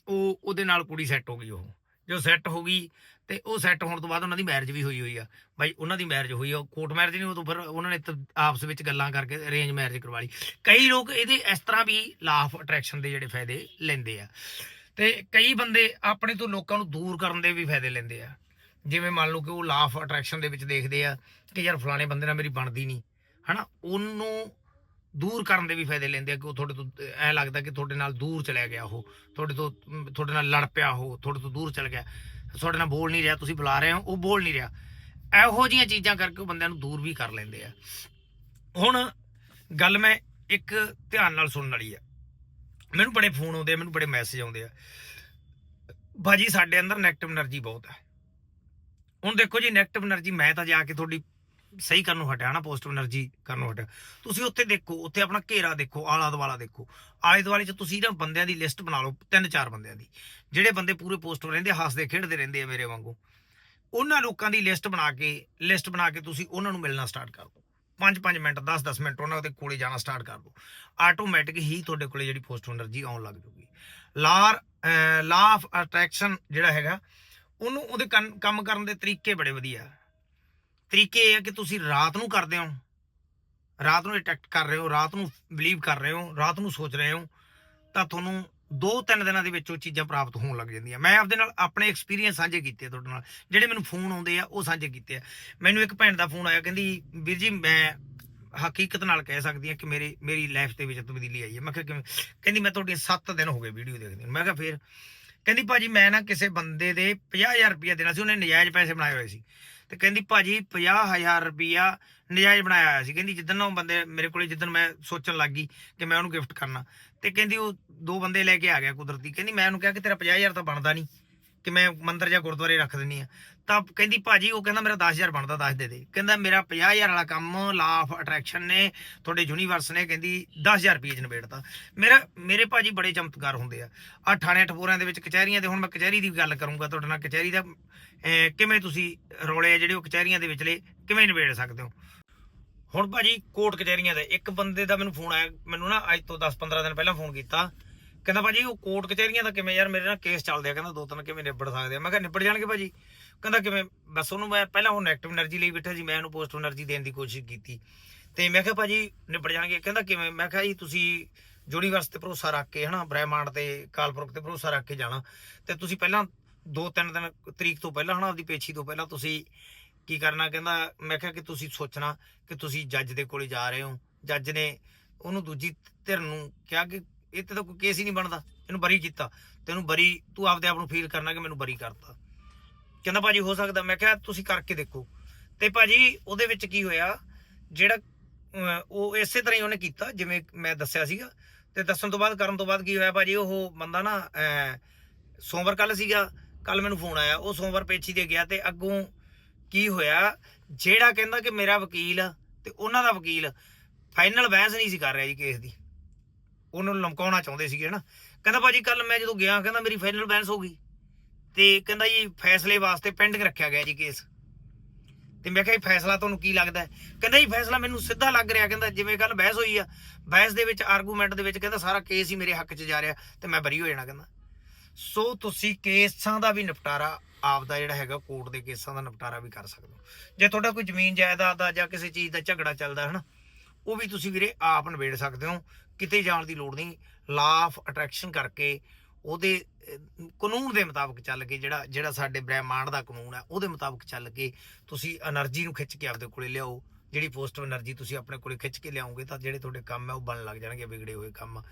ਉਹ ਉਹਦੇ ਨਾਲ ਕੁੜੀ ਸੈੱਟ ਹੋ ਗਈ ਉਹ। ਜੋ ਸੈੱਟ ਹੋ ਗਈ ਤੇ ਉਹ ਸੈੱਟ ਹੋਣ ਤੋਂ ਬਾਅਦ ਉਹਨਾਂ ਦੀ ਮੈਰਿਜ ਵੀ ਹੋਈ ਹੋਈ ਆ। ਬਾਈ, ਉਹਨਾਂ ਦੀ ਮੈਰਿਜ ਹੋਈ ਆ ਕੋਰਟ ਮੈਰਿਜ ਨਹੀਂ, ਉਹ ਤੋਂ ਫਿਰ ਉਹਨਾਂ ਨੇ ਆਪਸ ਵਿੱਚ ਗੱਲਾਂ ਕਰਕੇ ਅਰੇਂਜ ਮੈਰਿਜ ਕਰਵਾ ਲਈ। ਕਈ ਲੋਕ ਇਹਦੇ ਇਸ ਤਰ੍ਹਾਂ ਵੀ ਲਾ ਆਫ ਅਟਰੈਕਸ਼ਨ ਦੇ ਜਿਹੜੇ ਫਾਇਦੇ ਲੈਂਦੇ ਆ। ਤੇ ਕਈ ਬੰਦੇ ਆਪਣੇ ਤੋਂ ਲੋਕਾਂ ਨੂੰ ਦੂਰ ਕਰਨ ਦੇ ਵੀ ਫਾਇਦੇ ਲੈਂਦੇ ਆ। ਜਿਵੇਂ ਮੰਨ ਲਓ ਕਿ ਉਹ ਲਾ ਆਫ ਅਟਰੈਕਸ਼ਨ ਦੇ ਵਿੱਚ ਦੇਖਦੇ ਆ ਕਿ ਯਾਰ ਫਲਾਣੇ ਬੰਦੇ ਨਾਲ ਮੇਰੀ ਬਣਦੀ ਨਹੀਂ। ਹਨਾ? ਉਹਨੂੰ ਦੂਰ ਕਰਨ ਦੇ ਵੀ ਫਾਇਦੇ ਲੈਂਦੇ ਆ ਕਿ ਉਹ ਤੁਹਾਡੇ ਤੋਂ ਐ ਲੱਗਦਾ ਕਿ ਤੁਹਾਡੇ ਨਾਲ ਦੂਰ ਚਲਾ ਗਿਆ ਉਹ, ਤੁਹਾਡੇ ਤੋਂ ਤੁਹਾਡੇ ਨਾਲ ਲੜ ਪਿਆ ਉਹ, ਤੁਹਾਡੇ ਤੋਂ ਦੂਰ ਚਲ ਗਿਆ। ਤੁਹਾਡੇ ਨਾਲ ਬੋਲ ਨਹੀਂ ਰਿਹਾ, ਤੁਸੀਂ ਬੁਲਾ ਰਹੇ ਹੋ, ਉਹ ਬੋਲ ਨਹੀਂ ਰਿਹਾ। ਇਹੋ ਜਿਹੀਆਂ ਚੀਜ਼ਾਂ ਕਰਕੇ ਉਹ ਬੰਦਿਆਂ ਨੂੰ ਦੂਰ ਵੀ ਕਰ ਲੈਂਦੇ ਆ। ਹੁਣ ਗੱਲ ਮੈਂ ਇੱਕ ਧਿਆਨ ਨਾਲ ਸੁਣਨ ਵਾਲੀ ਆ। ਮੈਨੂੰ ਬੜੇ ਫੋਨ ਆਉਂਦੇ ਆ, ਮੈਨੂੰ ਬੜੇ ਮੈਸੇਜ ਆਉਂਦੇ ਆ। ਭਾਜੀ, ਸਾਡੇ ਅੰਦਰ 네ਗੇਟਿਵ એનર્ਜੀ ਬਹੁਤ ਹੈ ਹੁਣ ਦੇਖੋ ਜੀ 네ਗੇਟਿਵ એનર્ਜੀ ਮੈਂ ਤਾਂ ਜਾ ਕੇ ਤੁਹਾਡੀ ਸਹੀ ਕਰਨ ਨੂੰ ਹਟਿਆ ਨਾ ਪੋਜ਼ਿਟਿਵ એનર્ਜੀ ਕਰਨ ਨੂੰ ਹਟਿਆ। ਤੁਸੀਂ ਉੱਥੇ ਦੇਖੋ, ਉੱਥੇ ਆਪਣਾ ਘੇਰਾ ਦੇਖੋ ਆਲਾ ਦਵਾਲਾ ਦੇਖੋ। ਆਲੇ ਦੁਆਲੇ ਚ ਤੁਸੀਂ ਨਾ ਬੰਦਿਆਂ ਦੀ ਲਿਸਟ ਬਣਾ ਲਓ ਤਿੰਨ ਚਾਰ ਬੰਦਿਆਂ ਦੀ। ਜਿਹੜੇ ਬੰਦੇ ਪੂਰੇ ਪੋਜ਼ਿਟਿਵ ਰਹਿੰਦੇ, ਹੱਸਦੇ, ਖੇਡਦੇ ਰਹਿੰਦੇ ਆ ਮੇਰੇ ਵਾਂਗੂ। ਉਹਨਾਂ ਲੋਕਾਂ ਦੀ ਲਿਸਟ ਬਣਾ ਕੇ ਲਿਸਟ ਬਣਾ ਕੇ ਤੁਸੀਂ ਉਹਨਾਂ ਨੂੰ ਮਿਲਣਾ ਸਟਾਰਟ ਕਰ ਦਿਓ। 5-5 ਮਿੰਟ 10-10 ਮਿੰਟ ਉਹਨਾਂ ਦੇ ਕੋਲੇ ਜਾਣਾ ਸਟਾਰਟ ਕਰ ਦਿਓ। ਆਟੋਮੈਟਿਕ ਹੀ ਤੁਹਾਡੇ ਕੋਲੇ ਜਿਹੜੀ ਪੋਜ਼ਿਟਿਵ એનર્ਜੀ ਆਉਣ ਲੱਗ ਜੂਗੀ। ਲਾਰ ਲਾ ਆਫ ਅਟਰੈਕਸ਼ਨ ਜਿਹੜਾ ਹੈਗਾ, ਉਹਨੂੰ ਉਹਦੇ ਕੰਮ ਕਰਨ ਦੇ ਤਰੀਕੇ ਬੜੇ ਵਧੀਆ। ਤਰੀਕੇ ਇਹ ਆ ਕਿ ਤੁਸੀਂ ਰਾਤ ਨੂੰ ਕਰਦੇ ਹੋ। ਰਾਤ ਨੂੰ ਅਟੈਕਟ ਕਰ ਰਹੇ ਹੋ, ਰਾਤ ਨੂੰ ਬਲੀਵ ਕਰ ਰਹੇ ਹੋ, ਰਾਤ ਨੂੰ ਸੋਚ ਰਹੇ ਹੋ, ਤਾਂ ਤੁਹਾਨੂੰ ਦੋ ਤਿੰਨ ਦਿਨਾਂ ਦੇ ਵਿੱਚ ਉਹ ਚੀਜ਼ਾਂ ਪ੍ਰਾਪਤ ਹੋਣ ਲੱਗ ਜਾਂਦੀਆਂ। ਮੈਂ ਆਪਦੇ ਨਾਲ ਆਪਣੇ ਐਕਸਪੀਰੀਅੰਸ ਸਾਂਝੇ ਕੀਤੇ ਤੁਹਾਡੇ ਨਾਲ। ਜਿਹੜੇ ਮੈਨੂੰ ਫੋਨ ਆਉਂਦੇ ਆ, ਉਹ ਸਾਂਝੇ ਕੀਤੇ ਆ। ਮੈਨੂੰ ਇੱਕ ਭੈਣ ਦਾ ਫੋਨ ਆਇਆ, ਕਹਿੰਦੀ, ਵੀਰ ਜੀ, ਮੈਂ ਹਕੀਕਤ ਨਾਲ ਕਹਿ ਸਕਦੀ ਹਾਂ ਕਿ ਮੇਰੀ ਮੇਰੀ ਲਾਈਫ ਦੇ ਵਿੱਚ ਤਬਦੀਲੀ ਆਈ ਹੈ। ਮੈਂ ਕਿਹਾ, ਕਿਵੇਂ? ਕਹਿੰਦੀ, ਮੈਂ ਤੁਹਾਡੀਆਂ 7 ਦਿਨ ਹੋ ਗਏ ਵੀਡੀਓ ਦੇਖਦੀ ਨੂੰ। ਮੈਂ ਕਿਹਾ, ਫੇਰ? ਕਹਿੰਦੀ ਭਾਜੀ ਮੈਂ ਨਾ ਕਿਸੇ ਬੰਦੇ ਦੇ 50000 ਰੁਪਇਆ ਦੇਣਾ ਸੀ, ਉਹਨੇ ਨਜਾਇਜ਼ ਪੈਸੇ ਬਣਾਏ ਹੋਏ ਸੀ। ਤੇ ਕਹਿੰਦੀ ਭਾਜੀ 50000 ਰੁਪਇਆ ਨਜਾਇਜ਼ ਬਣਾਇਆ ਹੋਇਆ ਸੀ। ਕਹਿੰਦੀ ਜਿੱਦਣ ਉਹ ਬੰਦੇ ਮੇਰੇ ਕੋਲੇ ਜਿੱਦਣ ਮੈਂ ਸੋਚਣ ਲੱਗ ਗਈ ਕਿ ਮੈਂ ਉਹਨੂੰ ਗਿਫਟ ਕਰਨਾ, ਤੇ ਕਹਿੰਦੀ ਉਹ ਦੋ ਬੰਦੇ ਲੈ ਕੇ ਆ ਗਿਆ ਕੁਦਰਤੀ। ਕਹਿੰਦੀ ਮੈਂ ਉਹਨੂੰ ਕਿਹਾ ਕਿ ਤੇਰਾ 50000 ਤਾਂ ਬਣਦਾ ਨਹੀਂ, ਕਿ ਮੈਂ ਮੰਦਿਰ ਜਾਂ ਗੁਰਦੁਆਰੇ ਰੱਖ ਦਿੰਨੀ ਆ ਤਾਂ ਕਹਿੰਦੀ ਭਾਜੀ, ਉਹ ਕਹਿੰਦਾ ਮੇਰਾ 10000 ਬਣਦਾ, ਦੱਸ ਦੇ ਦੇ। ਕਹਿੰਦਾ ਮੇਰਾ 50000 ਵਾਲਾ ਕੰਮ ਲਾ ਆਫ ਅਟਰੈਕਸ਼ਨ ਨੇ, ਤੁਹਾਡੇ ਯੂਨੀਵਰਸ ਨੇ, ਕਹਿੰਦੀ 10000 ਰੁਪਏ ਚ ਨਿਬੇੜਤਾ। ਮੇਰਾ, ਮੇਰੇ ਭਾਜੀ ਬੜੇ ਚਮਤਕਾਰ ਹੁੰਦੇ ਆ। ਆ ਠਾਣੇ ਠਪੋਰਿਆਂ ਦੇ ਵਿੱਚ ਕਚਹਿਰੀਆਂ ਦੇ, ਹੁਣ ਮੈਂ ਕਚਹਿਰੀ ਦੀ ਗੱਲ ਕਰੂੰਗਾ ਤੁਹਾਡੇ ਨਾਲ, ਕਚਹਿਰੀ ਦਾ ਕਿਵੇਂ ਤੁਸੀਂ ਰੋਲੇ ਆ ਜਿਹੜੇ ਉਹ ਕਚਹਿਰੀਆਂ ਦੇ ਵਿਚਲੇ, ਕਿਵੇਂ ਨਿਬੇੜ ਸਕਦੇ ਹੋ? ਹੁਣ ਭਾਜੀ, ਕੋਰਟ ਕਚਹਿਰੀਆਂ ਦਾ, ਇੱਕ ਬੰਦੇ ਦਾ ਮੈਨੂੰ ਫੋਨ ਆਇਆ, ਮੈਨੂੰ ਨਾ ਅੱਜ ਤੋਂ 10-15 ਦਿਨ ਪਹਿਲਾਂ ਫੋਨ ਕੀਤਾ। ਕਹਿੰਦਾ ਭਾਜੀ, ਉਹ ਕੋਰਟ ਕਚਹਿਰੀਆਂ ਦਾ ਕਿਵੇਂ ਯਾਰ, ਮੇਰੇ ਨਾਲ ਕੇਸ ਚੱਲਦੇ ਆ। ਕਹਿੰਦਾ ਦੋ ਤਿੰਨ ਕਿਵੇਂ ਨਿਬੜ ਸਕਦੇ ਆ। ਮੈਂ ਕਿਹਾ, ਨਿਬੜ ਜਾਣਗੇ ਭਾਜੀ। ਕਹਿੰਦਾ ਕਿਵੇਂ, ਬਸ ਉਹਨੂੰ ਮੈਂ ਪਹਿਲਾਂ ਉਹ ਨੈਗੇਟਿਵ એનર્ਜੀ ਲਈ ਬੈਠਾ ਜੀ, ਮੈਂ ਉਹਨੂੰ ਪੋਜ਼ਿਟਿਵ એનર્ਜੀ ਦੇਣ ਦੀ ਕੋਸ਼ਿਸ਼ ਕੀਤੀ। ਤੇ ਮੈਂ ਕਿਹਾ, ਭਾਜੀ, ਨਿਬੜ ਜਾਣਗੇ। ਕਹਿੰਦਾ ਕਿਵੇਂ, ਮੈਂ ਕਿਹਾ ਜੀ, ਤੁਸੀਂ ਯੂਨੀਵਰਸ ਤੇ ਭਰੋਸਾ ਰੱਖ ਕੇ, ਹਨਾ, ਬ੍ਰਹਿਮੰਡ ਤੇ ਕਾਲਪੁਰਖ ਤੇ ਭਰੋਸਾ ਰੱਖ ਕੇ ਜਾਣਾ। ਤੇ ਤੁਸੀਂ ਪਹਿਲਾਂ ਦੋ ਤਿੰਨ ਦਿਨ ਤਰੀਕ ਤੋਂ ਪਹਿਲਾਂ, ਹਨਾ ਆਪਦੀ ਪੇਛੀ ਤੋਂ ਪਹਿਲਾਂ ਤੁਸੀਂ ਕੀ ਕਰਨਾ? ਕਹਿੰਦਾ, ਮੈਂ ਕਿਹਾ ਕਿ ਤੁਸੀਂ ਸੋਚਣਾ ਕਿ ਤੁਸੀਂ ਜੱਜ ਦੇ ਕੋਲੇ ਜਾ ਰਹੇ ਹੋ। ਜੱਜ ਨੇ ਉਹਨੂੰ ਦੂਜੀ ਧਿਰ ਨੂੰ ਕਿਹਾ ਕਿ ਇਹ ਤੇ ਤਾਂ ਕੋਈ ਕੇਸ ਹੀ ਨਹੀਂ ਬਣਦਾ। ਇਹਨੂੰ ਬਰੀ ਕੀਤਾ। ਤੇ ਇਹਨੂੰ ਬਰੀ ਤੂੰ ਆਪਦੇ ਆਪ ਨੂੰ ਫੀਲ ਕਰਨਾ ਕਿ ਮੈਨੂੰ ਬਰੀ ਕਰਤਾ। ਕਹਿੰਦਾ ਭਾਜੀ ਹੋ ਸਕਦਾ। ਮੈਂ ਕਿਹਾ ਤੁਸੀਂ ਕਰਕੇ ਦੇਖੋ। ਤੇ ਭਾਜੀ ਉਹਦੇ ਵਿੱਚ ਕੀ ਹੋਇਆ? ਜਿਹੜਾ ਉਹ ਇਸੇ ਤਰ੍ਹਾਂ ਹੀ ਉਹਨੇ ਕੀਤਾ ਜਿਵੇਂ ਮੈਂ ਦੱਸਿਆ ਸੀਗਾ। ਤੇ ਦੱਸਣ ਤੋਂ ਬਾਅਦ ਕਰਨ ਤੋਂ ਬਾਅਦ ਕੀ ਹੋਇਆ ਭਾਜੀ? ਉਹ ਬੰਦਾ ਨਾ ਅਹ, ਸੋਮਵਾਰ ਕੱਲ ਸੀਗਾ। ਕੱਲ ਮੈਨੂੰ ਫੋਨ ਆਇਆ। ਉਹ ਸੋਮਵਾਰ ਪੇਛੀ ਦੇ ਗਿਆ ਤੇ ਅੱਗੋਂ ਕੀ ਹੋਇਆ? ਜਿਹੜਾ ਕਹਿੰਦਾ ਕਿ ਮੇਰਾ ਵਕੀਲ ਤੇ ਉਹਨਾਂ ਦਾ ਵਕੀਲ ਫਾਈਨਲ ਬਹਿਸ ਨਹੀਂ ਸੀ ਕਰ ਰਿਹਾ ਜੀ ਕੇਸ ਦੀ। ਉਹਨੂੰ ਲਮਕਾਉਣਾ ਚਾਹੁੰਦੇ ਸੀਗੇ ਨਾ ਕਹਿੰਦਾ, ਭਾਜੀ ਕੱਲ ਮੈਂ ਜਦੋਂ ਗਿਆ, ਕਹਿੰਦਾ, ਮੇਰੀ ਫਾਈਨਲ ਬਹਿਸ ਹੋ ਗਈ। ਤੇ ਕਹਿੰਦਾ ਜੀ, ਫੈਸਲੇ ਵਾਸਤੇ ਪੈਂਡਿੰਗ ਰੱਖਿਆ ਗਿਆ ਜੀ ਕੇਸ ਤੇ ਮੈਂ ਕਿਹਾ ਜੀ ਫੈਸਲਾ ਤੁਹਾਨੂੰ ਕੀ ਲੱਗਦਾ ਕਹਿੰਦਾ ਜੀ ਫੈਸਲਾ ਮੈਨੂੰ ਸਿੱਧਾ ਲੱਗ ਰਿਹਾ। ਕਹਿੰਦਾ, ਜਿਵੇਂ ਕੱਲ ਬਹਿਸ ਹੋਈ ਆ, ਬਹਿਸ ਦੇ ਵਿੱਚ ਆਰਗੂਮੈਂਟ ਦੇ ਵਿੱਚ ਕਹਿੰਦਾ, ਸਾਰਾ ਕੇਸ ਹੀ ਮੇਰੇ ਹੱਕ 'ਚ ਜਾ ਰਿਹਾ, ਤੇ ਮੈਂ ਬਰੀ ਹੋ ਜਾਣਾ, ਕਹਿੰਦਾ। ਸੋ ਤੁਸੀਂ ਕੇਸਾਂ ਦਾ ਵੀ ਨਿਪਟਾਰਾ ਆਪਦਾ ਜਿਹੜਾ ਹੈਗਾ ਕੋਰਟ ਦੇ ਕੇਸਾਂ ਦਾ ਨਿਪਟਾਰਾ ਵੀ ਕਰ ਸਕਦੇ ਹੋ। ਜੇ ਤੁਹਾਡਾ ਕੋਈ ਜ਼ਮੀਨ ਜਾਇਦਾਦ ਦਾ ਜਾਂ ਕਿਸੇ ਚੀਜ਼ ਦਾ ਝਗੜਾ ਚੱਲਦਾ ਹੈ ਨਾ ਉਹ ਵੀ ਤੁਸੀਂ ਵੀਰੇ ਆਪ ਨਿਬੇੜ ਸਕਦੇ ਹੋ, ਕਿਤੇ ਜਾਣ ਦੀ ਲੋੜ ਨਹੀਂ। ਲਾਫ ਅਟਰੈਕਸ਼ਨ ਕਰਕੇ ਉਹਦੇ, ਕਾਨੂੰਨ ਦੇ ਮੁਤਾਬਕ ਚੱਲ ਕੇ ਜਿਹੜਾ ਜਿਹੜਾ ਸਾਡੇ ਬ੍ਰਹਿਮੰਡ ਦਾ ਕਾਨੂੰਨ ਹੈ, ਉਹਦੇ ਮੁਤਾਬਕ ਚੱਲ ਕੇ ਤੁਸੀਂ એનર્ਜੀ ਨੂੰ ਖਿੱਚ ਕੇ ਆਪਦੇ ਕੋਲੇ ਲਿਆਓ। ਜਿਹੜੀ ਪੋਜ਼ਿਟਿਵ એનર્ਜੀ ਤੁਸੀਂ ਆਪਣੇ ਕੋਲੇ ਖਿੱਚ ਕੇ ਲਿਆਓਗੇ ਤਾਂ ਜਿਹੜੇ ਤੁਹਾਡੇ ਕੰਮ ਹੈ ਉਹ ਬਣਨ ਲੱਗ ਜਾਣਗੇ, ਵਿਗੜੇ ਹੋਏ ਕੰਮ।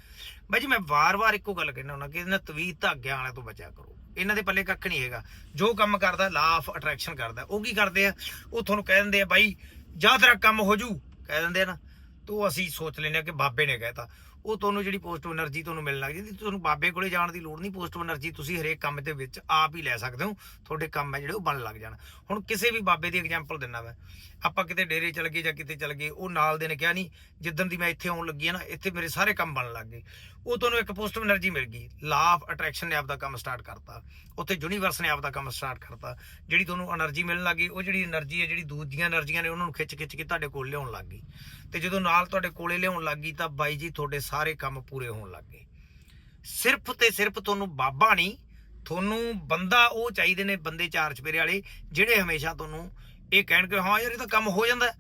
ਬਾਈ ਜੀ, ਮੈਂ ਵਾਰ-ਵਾਰ ਇੱਕੋ ਗੱਲ ਕਹਿਣਾ ਹੁੰਦਾ ਕਿ ਇਹਨਾਂ ਤਵੀਤ ਧਾਗਿਆਂ ਵਾਲਿਆਂ ਤੋਂ ਬਚਿਆ ਕਰੋ। ਇਹਨਾਂ ਦੇ ਪੱਲੇ ਕੱਖ ਨਹੀਂ ਹੈਗਾ। ਜੋ ਕੰਮ ਕਰਦਾ ਲਾਫ ਅਟਰੈਕਸ਼ਨ ਕਰਦਾ। ਉਹ ਕੀ ਕਰਦੇ ਆ? ਉਹ ਤੁਹਾਨੂੰ ਕਹਿ ਦਿੰਦੇ ਆ, ਬਾਈ, ਜਾਂ ਤੇਰਾ ਕੰਮ ਹੋ ਜੂ, ਕਹਿ ਦਿੰਦੇ ਆ ਨਾ। ਤੋ ਅਸੀਂ ਸੋਚ ਲੈਨੇ ਆ ਕਿ ਬਾਬੇ ਨੇ ਕਹਿਤਾ। ਉਹ ਤੁਹਾਨੂੰ ਜਿਹੜੀ ਪੋਜ਼ਿਟਿਵ એનર્ਜੀ ਤੁਹਾਨੂੰ ਮਿਲਣ ਲੱਗ ਜਾਂਦੀ, ਤੁਹਾਨੂੰ ਬਾਬੇ ਕੋਲੇ ਜਾਣ ਦੀ ਲੋੜ ਨਹੀਂ ਪੋਜ਼ਿਟਿਵ એનર્ਜੀ ਤੁਸੀਂ ਹਰੇਕ ਕੰਮ ਦੇ ਵਿੱਚ ਆਪ ਹੀ ਲੈ ਸਕਦੇ ਹੋ, ਤੁਹਾਡੇ ਕੰਮ ਹੈ ਜਿਹੜੇ ਉਹ ਬਣ ਲੱਗ ਜਾਣ। ਹੁਣ ਕਿਸੇ ਵੀ ਬਾਬੇ ਦੀ ਐਗਜ਼ਾਮਪਲ ਦਿੰਨਾ ਮੈਂ। ਆਪਾਂ ਕਿਤੇ ਡੇਰੇ ਚਲ ਗਏ ਜਾਂ ਕਿਤੇ ਚਲ ਗਏ, ਉਹ ਨਾਲ ਦੇ ਨੇ ਕਿਹਾ ਨਹੀਂ, ਜਿੱਦਣ ਦੀ ਮੈਂ ਇੱਥੇ ਆਉਣ ਲੱਗੀ ਆ ਨਾ, ਇੱਥੇ ਮੇਰੇ ਸਾਰੇ ਕੰਮ ਬਣ ਲੱਗ ਗਏ। ਉਹ ਤੁਹਾਨੂੰ ਇੱਕ ਪੋਜ਼ਿਟਿਵ એનર્ਜੀ ਮਿਲ ਗਈ। ਲਾਫ ਅਟਰੈਕਸ਼ਨ ਨੇ ਆਪਦਾ ਕੰਮ ਸਟਾਰਟ ਕਰਤਾ। ਉੱਥੇ ਯੂਨੀਵਰਸ ਨੇ ਆਪਦਾ ਕੰਮ ਸਟਾਰਟ ਕਰਤਾ। ਜਿਹੜੀ ਤੁਹਾਨੂੰ એનર્ਜੀ ਮਿਲਣ ਲੱਗੀ ਉਹ ਜਿਹੜੀ એનર્ਜੀ ਹੈ, ਜਿਹੜੀ ਦੂਜੀਆਂ એનર્ਜੀਆਂ ਨੇ, ਉਹਨਾਂ ਨੂੰ ਖਿੱਚ ਖਿੱਚ ਕੇ ਤੁਹਾਡੇ ਕੋਲ ਲਿਆਉਣ ਲੱਗੀ ਤੇ ਜਦੋਂ ਨਾਲ ਤੁਹਾਡੇ ਕੋਲੇ ਲਿਆਉਣ ਲੱਗੀ ਤਾਂ ਬਾਈ ਜੀ, ਤੁਹਾਡੇ ਸਾਰੇ ਕੰਮ ਪੂਰੇ ਹੋਣ ਲੱਗੇ ਸਿਰਫ ਤੇ ਸਿਰਫ ਤੁਹਾਨੂੰ ਬਾਬਾ ਨਹੀਂ, ਤੁਹਾਨੂੰ ਬੰਦਾ ਉਹ ਚਾਹੀਦੇ ਨੇ ਬੰਦੇ ਚਾਰ ਚਪੇਰੇ ਵਾਲੇ, ਜਿਹੜੇ ਹਮੇਸ਼ਾ ਤੁਹਾਨੂੰ ਇਹ ਕਹਿਣਗੇ, ਹਾਂ ਯਾਰ, ਇਹ ਤਾਂ ਕੰਮ ਹੋ ਜਾਂਦਾ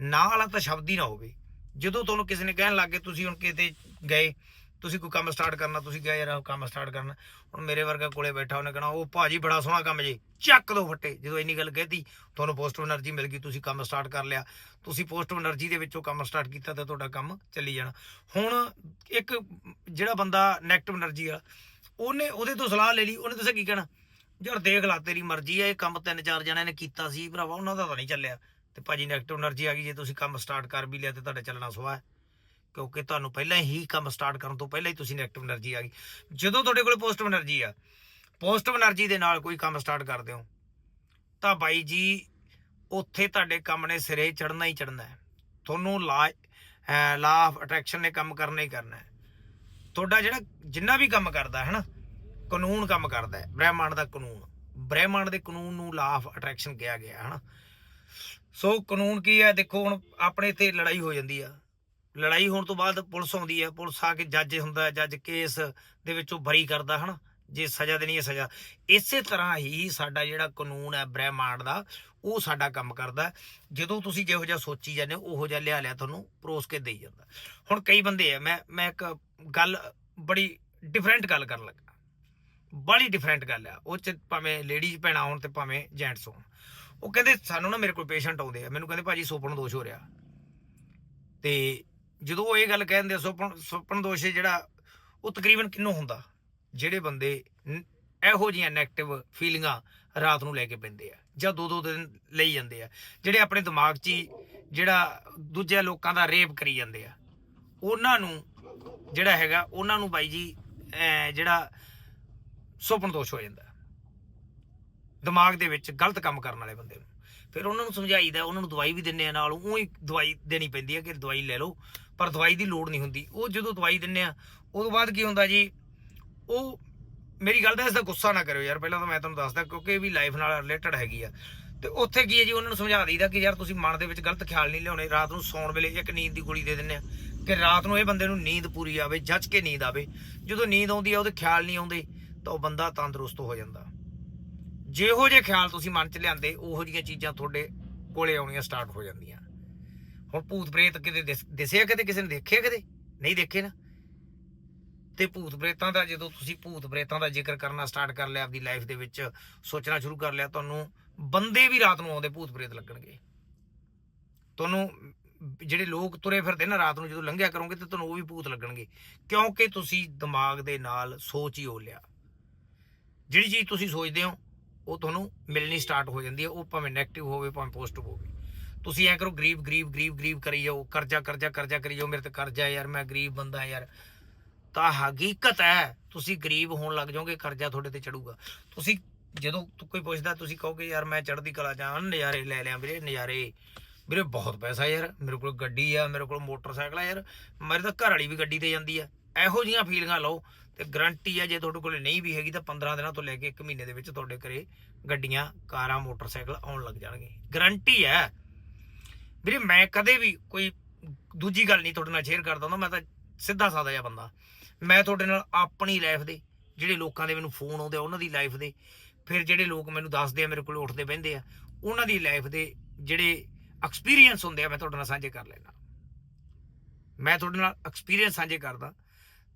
ਨਾਲ ਆ ਤਾਂ ਸ਼ਬਦ ਹੀ ਨਾ ਹੋਵੇ। ਜਦੋਂ ਤੁਹਾਨੂੰ ਕਿਸੇ ਨੇ ਕਹਿਣ ਲੱਗੇ ਤੁਸੀਂ ਹੁਣ ਕਿਤੇ ਗਏ, ਤੁਸੀਂ ਕੋਈ ਕੰਮ ਸਟਾਰਟ ਕਰਨਾ, ਤੁਸੀਂ ਕਿਹਾ ਯਾਰ ਕੰਮ ਸਟਾਰਟ ਕਰਨਾ, ਹੁਣ ਮੇਰੇ ਵਰਗਾ ਕੋਲੇ ਬੈਠਾ, ਉਹਨੇ ਕਹਣਾ, ਉਹ ਭਾਜੀ ਬੜਾ ਸੋਹਣਾ ਕੰਮ ਜੀ, ਚੱਕ ਦੋ ਫੱਟੇ। ਜਦੋਂ ਇੰਨੀ ਗੱਲ ਕਹਿਤੀ, ਤੁਹਾਨੂੰ ਪੋਜ਼ਿਟਿਵ એનર્ਜੀ ਮਿਲ ਗਈ, ਤੁਸੀਂ ਕੰਮ ਸਟਾਰਟ ਕਰ ਲਿਆ। ਤੁਸੀਂ ਪੋਜ਼ਿਟਿਵ ਐਨਰਜੀ ਦੇ ਵਿੱਚੋਂ ਕੰਮ ਸਟਾਰਟ ਕੀਤਾ ਤਾਂ ਤੁਹਾਡਾ ਕੰਮ ਚੱਲੀ ਜਾਣਾ। ਹੁਣ ਇੱਕ ਜਿਹੜਾ ਬੰਦਾ ਨੈਗੇਟਿਵ એનર્ਜੀ ਆ, ਉਹਨੇ ਉਹਦੇ ਤੋਂ ਸਲਾਹ ਲੈ ਲਈ, ਉਹਨੇ ਤੁਸੀਂ ਕੀ ਕਹਿਣਾ, ਯਾਰ ਦੇਖ ਲਾ, ਤੇਰੀ ਮਰਜ਼ੀ ਆ, ਇਹ ਕੰਮ ਤਿੰਨ ਚਾਰ ਜਣਿਆਂ ਨੇ ਕੀਤਾ ਸੀ, ਭਰਾਵਾ, ਉਹਨਾਂ ਦਾ ਤਾਂ ਨਹੀਂ ਚੱਲਿਆ। ਤੇ ਭਾਜੀ 네ਗੇਟਿਵ એનર્ਜੀ ਆ ਗਈ, ਜੇ ਤੁਸੀਂ ਕੰਮ ਸਟਾਰਟ ਕਰ ਵੀ ਲਿਆ ਤੇ ਤੁਹਾਡਾ ਚੱਲਣਾ ਸਵਾ ਕਿਉਂਕਿ ਤੁਹਾਨੂੰ ਪਹਿਲਾਂ ਹੀ ਕੰਮ ਸਟਾਰਟ ਕਰਨ ਤੋਂ ਪਹਿਲਾਂ ਹੀ ਤੁਸੀਂ ਨੈਗੇਟਿਵ એનર્ਜੀ ਆ ਗਈ। ਜਦੋਂ ਤੁਹਾਡੇ ਕੋਲ ਪੋਜ਼ਿਟਿਵ એનર્ਜੀ ਆ ਪੋਜ਼ਿਟਿਵ એનર્ਜੀ ਦੇ ਨਾਲ ਕੋਈ ਕੰਮ ਸਟਾਰਟ ਕਰ ਦਿਓ ਤਾਂ ਬਾਈ ਜੀ, ਉੱਥੇ ਤੁਹਾਡੇ ਕੰਮ ਨੇ ਸਿਰੇ ਚੜਨਾ ਹੀ ਚੜਨਾ ਹੈ। ਤੁਹਾਨੂੰ ਲਾ ਲਾ ਆਫ ਅਟਰੈਕਸ਼ਨ ਨੇ ਕੰਮ ਕਰਨਾ ਹੀ ਕਰਨਾ ਹੈ। ਤੁਹਾਡਾ ਜਿਹੜਾ ਜਿੰਨਾ ਵੀ ਕੰਮ ਕਰਦਾ ਹੈ ਨਾ, ਕਾਨੂੰਨ ਕੰਮ ਕਰਦਾ ਹੈ, ਬ੍ਰਹਿਮੰਡ ਦਾ ਕਾਨੂੰਨ। ਬ੍ਰਹਿਮੰਡ ਦੇ ਕਾਨੂੰਨ ਨੂੰ ਲਾ ਆਫ ਅਟਰੈਕਸ਼ਨ ਕਿਹਾ ਗਿਆ ਹੈ ਨਾ ਸੋ ਕਾਨੂੰਨ ਕੀ ਹੈ? ਦੇਖੋ ਹੁਣ ਆਪਣੇ ਇੱਥੇ ਲੜਾਈ ਹੋ ਜਾਂਦੀ ਆ। ਲੜਾਈ ਹੋਣ ਤੋਂ ਬਾਅਦ ਪੁਲਿਸ ਆਉਂਦੀ ਹੈ ਪੁਲਿਸ ਆ ਕੇ ਜੱਜ ਹੁੰਦਾ, ਜੱਜ ਕੇਸ ਦੇ ਵਿੱਚੋਂ ਬਰੀ ਕਰਦਾ, ਹਨਾ? ਜੇ ਸਜ਼ਾ ਦੇਣੀ ਹੈ ਸਜ਼ਾ। ਇਸੇ ਤਰ੍ਹਾਂ ਹੀ ਸਾਡਾ ਜਿਹੜਾ ਕਾਨੂੰਨ ਹੈ ਬ੍ਰਹਿਮੰਡ ਦਾ, ਉਹ ਸਾਡਾ ਕੰਮ ਕਰਦਾ। ਜਦੋਂ ਤੁਸੀਂ ਜਿਹੋ ਜਿਹਾ ਸੋਚੀ ਜਾਂਦੇ ਹੋ, ਉਹੋ ਜਿਹਾ ਲਿਆ ਲਿਆ ਤੁਹਾਨੂੰ ਪਰੋਸ ਕੇ ਦੇਈ ਜਾਂਦਾ। ਹੁਣ ਕਈ ਬੰਦੇ ਆ, ਮੈਂ ਮੈਂ ਇੱਕ ਗੱਲ ਬੜੀ ਡਿਫਰੈਂਟ ਗੱਲ ਕਰਨ ਲੱਗਾ। ਬੜੀ ਡਿਫਰੈਂਟ ਗੱਲ ਆ। ਉਹ ਚ ਭਾਵੇਂ ਲੇਡੀਜ਼ ਭੈਣਾਂ ਹੋਣ ਤੇ ਭਾਵੇਂ ਜੈਂਟਸ ਹੋਣ। ਉਹ ਕਹਿੰਦੇ ਸਾਨੂੰ ਨਾ ਮੇਰੇ ਕੋਲ ਪੇਸ਼ੈਂਟ ਆਉਂਦੇ ਆ। ਮੈਨੂੰ ਕਹਿੰਦੇ ਭਾਜੀ ਸੁਪਨ ਦੋਸ਼ ਹੋ ਰਿਹਾ। ਤੇ ਜਦੋਂ ਉਹ ਇਹ ਗੱਲ ਕਹਿੰਦੇ ਆ, ਸੁਪਨ ਸੁਪਨ ਦੋਸ਼ ਜਿਹੜਾ, ਉਹ ਤਕਰੀਬਨ ਕਿੰਨੂੰ ਹੁੰਦਾ? ਜਿਹੜੇ ਬੰਦੇ ਇਹੋ ਜਿਹੀਆਂ 네ਗੇਟਿਵ ਫੀਲਿੰਗਾਂ ਰਾਤ ਨੂੰ ਲੈ ਕੇ ਪੈਂਦੇ ਆ, ਜਾਂ ਦੋ ਦੋ ਦਿਨ ਲਈ ਜਾਂਦੇ ਆ। ਜਿਹੜੇ ਆਪਣੇ ਦਿਮਾਗ 'ਚ ਹੀ ਜਿਹੜਾ ਦੂਜੇ ਲੋਕਾਂ ਦਾ ਰੇਪ ਕਰੀ ਜਾਂਦੇ ਆ। ਉਹਨਾਂ ਨੂੰ ਜਿਹੜਾ ਹੈਗਾ, ਉਹਨਾਂ ਨੂੰ ਬਾਈ ਜੀ ਜਿਹੜਾ ਸੁਪਨ ਦੋਸ਼ ਹੋ ਜਾਂਦਾ। ਦਿਮਾਗ ਦੇ ਵਿੱਚ ਗਲਤ ਕੰਮ ਕਰਨ ਵਾਲੇ ਬੰਦੇ ਨੂੰ। ਫਿਰ ਉਹਨਾਂ ਨੂੰ ਸਮਝਾਈਦਾ, ਉਹਨਾਂ ਨੂੰ ਦਵਾਈ ਵੀ ਦਿੰਨੇ ਆ ਨਾਲ ਉਹ ਹੀ ਦਵਾਈ ਦੇਣੀ ਪੈਂਦੀ ਹੈ ਕਿ ਦਵਾਈ ਲੈ ਲਓ, ਪਰ ਦਵਾਈ ਦੀ ਲੋੜ ਨਹੀਂ ਹੁੰਦੀ। ਉਹ ਜਦੋਂ ਦਵਾਈ ਦਿੰਨੇ ਆ ਉਸ ਤੋਂ ਬਾਅਦ ਕੀ ਹੁੰਦਾ ਜੀ? ਉਹ, ਮੇਰੀ ਗੱਲ ਦਾ ਇਸ ਦਾ ਗੁੱਸਾ ਨਾ ਕਰਿਓ ਯਾਰ, ਪਹਿਲਾਂ ਤਾਂ ਮੈਂ ਤੁਹਾਨੂੰ ਦੱਸਦਾ, ਕਿਉਂਕਿ ਇਹ ਵੀ ਲਾਈਫ ਨਾਲ ਰਿਲੇਟਡ ਹੈਗੀ ਆ। ਤੇ ਉੱਥੇ ਕੀ ਹੈ ਜੀ, ਉਹਨਾਂ ਨੂੰ ਸਮਝਾ ਦਈਦਾ ਕਿ ਯਾਰ ਤੁਸੀਂ ਮਨ ਦੇ ਵਿੱਚ ਗਲਤ ਖਿਆਲ ਨਹੀਂ ਲਿਆਉਣੇ, ਰਾਤ ਨੂੰ ਸੌਣ ਵੇਲੇ ਇੱਕ ਨੀਂਦ ਦੀ ਗੋਲੀ ਦੇ ਦਿੰਦੇ ਆ, ਕਿ ਰਾਤ ਨੂੰ ਇਹ ਬੰਦੇ ਨੂੰ ਨੀਂਦ ਪੂਰੀ ਆਵੇ, ਜੱਜ ਕੇ ਨੀਂਦ ਆਵੇ। ਜਦੋਂ ਨੀਂਦ ਆਉਂਦੀ ਆ, ਉਹਦੇ ਖਿਆਲ ਨਹੀਂ ਆਉਂਦੇ, ਤਾਂ ਉਹ ਬੰਦਾ ਤੰਦਰੁਸਤ ਹੋ ਜਾਂਦਾ। ਜਿਹੋ ਜਿਹੇ ਖਿਆਲ ਤੁਸੀਂ ਮਨ 'ਚ ਲਿਆਂਦੇ, ਉਹੋ ਜਿਹੀਆਂ ਚੀਜ਼ਾਂ ਤੁਹਾਡੇ ਕੋਲੇ ਆਉਣੀਆਂ ਸਟਾਰਟ ਹੋ ਜਾਂਦੀਆਂ। ਹੁਣ ਭੂਤ ਪ੍ਰੇਤ ਕਿਤੇ ਦਿਸ- ਦਿਸਿਆ ਕਿਤੇ, ਕਿਸੇ ਨੇ ਦੇਖਿਆ ਕਿਤੇ? ਨਹੀਂ ਦੇਖੇ ਨਾ। ਤੇ ਭੂਤ ਪ੍ਰੇਤਾਂ ਦਾ ਜਦੋਂ ਤੁਸੀਂ ਭੂਤ ਪ੍ਰੇਤਾਂ ਦਾ ਜ਼ਿਕਰ ਕਰਨਾ ਸਟਾਰਟ ਕਰ ਲਿਆ ਆਪਣੀ ਲਾਈਫ ਦੇ ਵਿੱਚ ਸੋਚਣਾ ਸ਼ੁਰੂ ਕਰ ਲਿਆ, ਤੁਹਾਨੂੰ ਬੰਦੇ ਵੀ ਰਾਤ ਨੂੰ ਆਉਂਦੇ ਭੂਤ ਪ੍ਰੇਤ ਲੱਗਣਗੇ। ਤੁਹਾਨੂੰ ਜਿਹੜੇ ਲੋਕ ਤੁਰੇ ਫਿਰਦੇ ਨਾ ਰਾਤ ਨੂੰ ਜਦੋਂ ਲੰਘਿਆ ਕਰੋਗੇ ਤੇ ਤੁਹਾਨੂੰ ਉਹ ਵੀ ਭੂਤ ਲੱਗਣਗੇ। ਕਿਉਂਕਿ ਤੁਸੀਂ ਦਿਮਾਗ ਦੇ ਨਾਲ ਸੋਚ ਹੀ ਹੋ ਲਿਆ। ਜਿਹੜੀ ਚੀਜ਼ ਤੁਸੀਂ ਸੋਚਦੇ ਹੋ ਉਹ ਤੁਹਾਨੂੰ ਮਿਲਣੀ ਸਟਾਰਟ ਹੋ ਜਾਂਦੀ ਹੈ, ਉਹ ਭਾਵੇਂ 네ਗੇਟਿਵ ਹੋਵੇ, ਭਾਵੇਂ ਪੋਜ਼ਿਟਿਵ ਹੋਵੇ। ਤੁਸੀਂ ਐ ਕਰੋ, ਗਰੀਬ ਗਰੀਬ ਗਰੀਬ ਗਰੀਬ ਕਰੀ ਜਾਓ, ਕਰਜ਼ਾ ਕਰਜ਼ਾ ਕਰਜ਼ਾ ਕਰੀ ਜਾਓ, ਮੇਰੇ ਤੇ ਕਰਜ਼ਾ ਯਾਰ, ਮੈਂ ਗਰੀਬ ਬੰਦਾ ਯਾਰ। ਤਾਂ ਹਕੀਕਤ ਹੈ, ਤੁਸੀਂ ਗਰੀਬ ਹੋਣ ਲੱਗ ਜਾਓਗੇ, ਕਰਜ਼ਾ ਤੁਹਾਡੇ ਤੇ ਚੜੂਗਾ। ਤੁਸੀਂ ਜਦੋਂ ਕੋਈ ਪੁੱਛਦਾ, ਤੁਸੀਂ ਕਹੋਗੇ, ਯਾਰ, ਮੈਂ ਚੜ੍ਹਦੀ ਕਲਾ ਜਾਂ ਨਜ਼ਾਰੇ ਲੈ ਲਿਆ ਵੀਰੇ, ਨਜ਼ਾਰੇ। ਵੀਰੇ, ਬਹੁਤ ਪੈਸਾ ਯਾਰ, ਮੇਰੇ ਕੋਲ ਗੱਡੀ ਆ, ਮੇਰੇ ਕੋਲ ਮੋਟਰਸਾਈਕਲ ਆ ਯਾਰ, ਮੇਰੇ ਤਾਂ ਘਰ ਵਾਲੀ ਵੀ ਗੱਡੀ ਤੇ ਜਾਂਦੀ ਆ। ਇਹੋ ਜੀਆਂ ਫੀਲਿੰਗਾਂ ਲਓ ਤੇ ਗਰੰਟੀ ਆ, ਜੇ ਤੁਹਾਡੇ ਕੋਲ ਨਹੀਂ ਵੀ ਹੈਗੀ ਤਾਂ 15 ਦਿਨਾਂ ਤੋਂ ਲੈ ਕੇ 1 ਮਹੀਨੇ ਦੇ ਵਿੱਚ ਤੁਹਾਡੇ ਘਰੇ ਗੱਡੀਆਂ, ਕਾਰਾਂ, ਮੋਟਰਸਾਈਕਲ ਆਉਣ ਲੱਗ ਜਾਣਗੇ। ਗਰੰਟੀ ਹੈ ਵੀਰੇ, ਮੈਂ ਕਦੇ ਵੀ ਕੋਈ ਦੂਜੀ ਗੱਲ ਨਹੀਂ ਤੁਹਾਡੇ ਨਾਲ ਸ਼ੇਅਰ ਕਰਦਾ ਹੁੰਦਾ, ਮੈਂ ਤਾਂ ਸਿੱਧਾ ਸਾਦਾ ਜਿਹਾ ਬੰਦਾ। ਮੈਂ ਤੁਹਾਡੇ ਨਾਲ ਆਪਣੀ ਲਾਈਫ ਦੇ, ਜਿਹੜੇ ਲੋਕਾਂ ਦੇ ਮੈਨੂੰ ਫੋਨ ਆਉਂਦੇ ਆ, ਉਹਨਾਂ ਦੀ ਲਾਈਫ ਦੇ, ਫਿਰ ਜਿਹੜੇ ਲੋਕ ਮੈਨੂੰ ਦੱਸਦੇ ਆ, ਮੇਰੇ ਕੋਲ ਉੱਠਦੇ ਬਹਿੰਦੇ ਆ, ਉਹਨਾਂ ਦੀ ਲਾਈਫ ਦੇ ਜਿਹੜੇ ਐਕਸਪੀਰੀਅੰਸ ਹੁੰਦੇ ਆ, ਮੈਂ ਤੁਹਾਡੇ ਨਾਲ ਸਾਂਝੇ ਕਰ ਲੈਣਾ ਮੈਂ ਤੁਹਾਡੇ ਨਾਲ ਐਕਸਪੀਰੀਅੰਸ ਸਾਂਝੇ ਕਰਦਾ।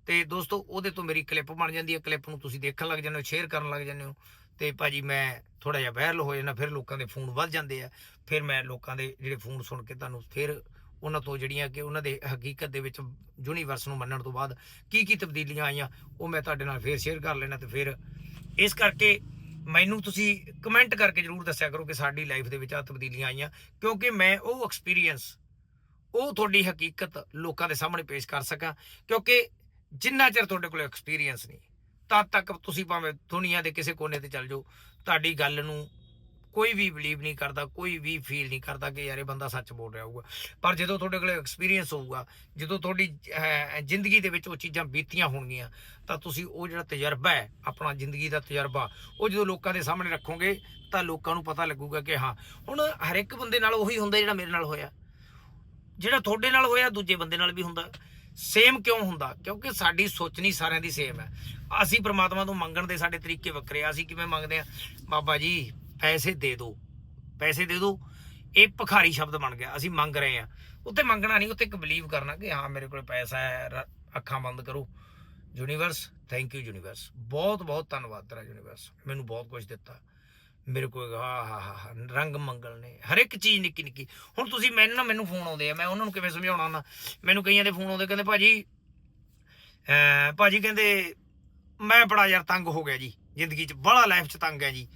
ਤੇ ਦੋਸਤੋ, ਉਹਦੇ ਤੋਂ ਮੇਰੀ ਕਲਿੱਪ ਬਣ ਜਾਂਦੀ ਹੈ। ਕਲਿੱਪ ਨੂੰ ਤੁਸੀਂ ਦੇਖਣ ਲੱਗ ਜਾਂਦੇ ਹੋ ਸ਼ੇਅਰ ਕਰਨ ਲੱਗ ਜਾਂਦੇ ਹੋ। ਤੇ ਭਾਜੀ, ਮੈਂ ਥੋੜਾ ਜਿਹਾ ਵਾਇਰਲ ਹੋ ਜਾਂਦਾ, ਫਿਰ ਲੋਕਾਂ ਦੇ ਫੋਨ ਵੱਧ ਜਾਂਦੇ ਆ। ਫਿਰ ਮੈਂ ਲੋਕਾਂ ਦੇ ਜਿਹੜੇ ਫੋਨ ਸੁਣ ਕੇ ਤੁਹਾਨੂੰ ਫਿਰ ਉਹਨਾਂ ਤੋਂ ਜਿਹੜੀਆਂ ਕਿ ਉਹਨਾਂ ਦੇ ਹਕੀਕਤ ਦੇ ਵਿੱਚ ਯੂਨੀਵਰਸ ਨੂੰ ਮੰਨਣ ਤੋਂ ਬਾਅਦ ਕੀ ਕੀ ਤਬਦੀਲੀਆਂ ਆਈਆਂ, ਉਹ ਮੈਂ ਤੁਹਾਡੇ ਨਾਲ ਫੇਰ ਸ਼ੇਅਰ ਕਰ ਲੈਣਾ ਤੇ ਫਿਰ ਇਸ ਕਰਕੇ ਮੈਨੂੰ ਤੁਸੀਂ ਕਮੈਂਟ ਕਰਕੇ ਜਰੂਰ ਦੱਸਿਆ ਕਰੋ ਕਿ ਸਾਡੀ ਲਾਈਫ ਦੇ ਵਿੱਚ ਆ ਤਬਦੀਲੀਆਂ ਆਈਆਂ। ਕਿਉਂਕਿ ਮੈਂ ਉਹ ਐਕਸਪੀਰੀਅੰਸ ਉਹ ਤੁਹਾਡੀ ਹਕੀਕਤ ਲੋਕਾਂ ਦੇ ਸਾਹਮਣੇ ਪੇਸ਼ ਕਰ ਸਕਾਂ। ਕਿਉਂਕਿ ਜਿੰਨਾ ਚਿਰ ਤੁਹਾਡੇ ਕੋਲ ਐਕਸਪੀਰੀਅੰਸ ਨਹੀਂ ਤਦ ਤੱਕ ਤੁਸੀਂ ਭਾਵੇਂ ਦੁਨੀਆ ਦੇ ਕਿਸੇ ਕੋਨੇ ਤੇ ਚੱਲ ਜਾਓ, ਤੁਹਾਡੀ ਗੱਲ ਨੂੰ ਕੋਈ ਵੀ ਬਲੀਵ ਨਹੀਂ ਕਰਦਾ, ਕੋਈ ਵੀ ਫੀਲ ਨਹੀਂ ਕਰਦਾ ਕਿ ਯਾਰ ਇਹ ਬੰਦਾ ਸੱਚ ਬੋਲ ਰਿਹਾ ਹੋਊਗਾ। ਪਰ ਜਦੋਂ ਤੁਹਾਡੇ ਕੋਲ ਐਕਸਪੀਰੀਅੰਸ ਹੋਊਗਾ, ਜਦੋਂ ਤੁਹਾਡੀ ਜ਼ਿੰਦਗੀ ਦੇ ਵਿੱਚ ਉਹ ਚੀਜ਼ਾਂ ਬੀਤੀਆਂ ਹੋਣਗੀਆਂ, ਤਾਂ ਤੁਸੀਂ ਉਹ ਜਿਹੜਾ ਤਜਰਬਾ ਹੈ, ਆਪਣਾ ਜ਼ਿੰਦਗੀ ਦਾ ਤਜਰਬਾ, ਉਹ ਜਦੋਂ ਲੋਕਾਂ ਦੇ ਸਾਹਮਣੇ ਰੱਖੋਗੇ, ਤਾਂ ਲੋਕਾਂ ਨੂੰ ਪਤਾ ਲੱਗੂਗਾ ਕਿ ਹਾਂ, ਹੁਣ ਹਰ ਇੱਕ ਬੰਦੇ ਨਾਲ ਉਹੀ ਹੁੰਦਾ ਜਿਹੜਾ ਮੇਰੇ ਨਾਲ ਹੋਇਆ। ਜਿਹੜਾ ਤੁਹਾਡੇ ਨਾਲ ਹੋਇਆ, ਦੂਜੇ ਬੰਦੇ ਨਾਲ ਵੀ ਹੁੰਦਾ। ਸੇਮ ਕਿਉਂ ਹੁੰਦਾ? ਕਿਉਂਕਿ ਸਾਡੀ ਸੋਚਣੀ ਸਾਰਿਆਂ ਦੀ ਸੇਮ ਹੈ। ਅਸੀਂ ਪ੍ਰਮਾਤਮਾ ਤੋਂ ਮੰਗਣ ਦੇ ਸਾਡੇ ਤਰੀਕੇ ਵੱਖਰੇ ਆ, ਅਸੀਂ ਕਿਵੇਂ ਮੰਗਦੇ ਆ? ਬਾਬਾ ਜੀ, ਪੈਸੇ ਦੇ ਦਿਓ। ਪੈਸੇ ਦੇ ਦਿਓ। ਇਹ ਭਖਾਰੀ ਸ਼ਬਦ ਬਣ ਗਿਆ। ਅਸੀਂ ਮੰਗ ਰਹੇ ਆ। ਉੱਤੇ ਮੰਗਣਾ ਨਹੀਂ ਉੱਤੇ ਇੱਕ ਬਲੀਵ ਕਰਨਾ ਕਿ ਹਾਂ, ਮੇਰੇ ਕੋਲ ਪੈਸਾ ਹੈ ਅੱਖਾਂ ਬੰਦ ਕਰੋ। ਯੂਨੀਵਰਸ ਥੈਂਕ ਯੂ ਯੂਨੀਵਰਸ ਬਹੁਤ ਬਹੁਤ ਧੰਨਵਾਦ ਤੇਰਾ ਯੂਨੀਵਰਸ ਮੈਨੂੰ ਬਹੁਤ ਕੁਝ ਦਿੱਤਾ। ਮੇਰੇ ਕੋਲ ਹਾ ਹਾ ਹਾ ਰੰਗ ਮੰਗਲ ਨੇ। ਹਰ ਇੱਕ ਚੀਜ਼ ਨਿੱਕੀ ਨਿੱਕੀ। ਹੁਣ ਤੁਸੀਂ ਮੈਨੂੰ ਨਾ, ਮੈਨੂੰ ਫੋਨ ਆਉਂਦੇ ਆ, ਮੈਂ ਉਹਨਾਂ ਨੂੰ ਕਿਵੇਂ ਸਮਝਾਉਣਾ ਹੁੰਦਾ ਮੈਨੂੰ ਕਈਆਂ ਦੇ ਫੋਨ ਆਉਂਦੇ, ਕਹਿੰਦੇ ਭਾਜੀ ਭਾਜੀ ਕਹਿੰਦੇ, ਮੈਂ ਬੜਾ ਯਾਰ ਤੰਗ ਹੋ ਗਿਆ ਜੀ, ਜ਼ਿੰਦਗੀ 'ਚ ਬੜਾ ਲਾਈਫ 'ਚ ਤੰਗ ਹੈ ਜੀ।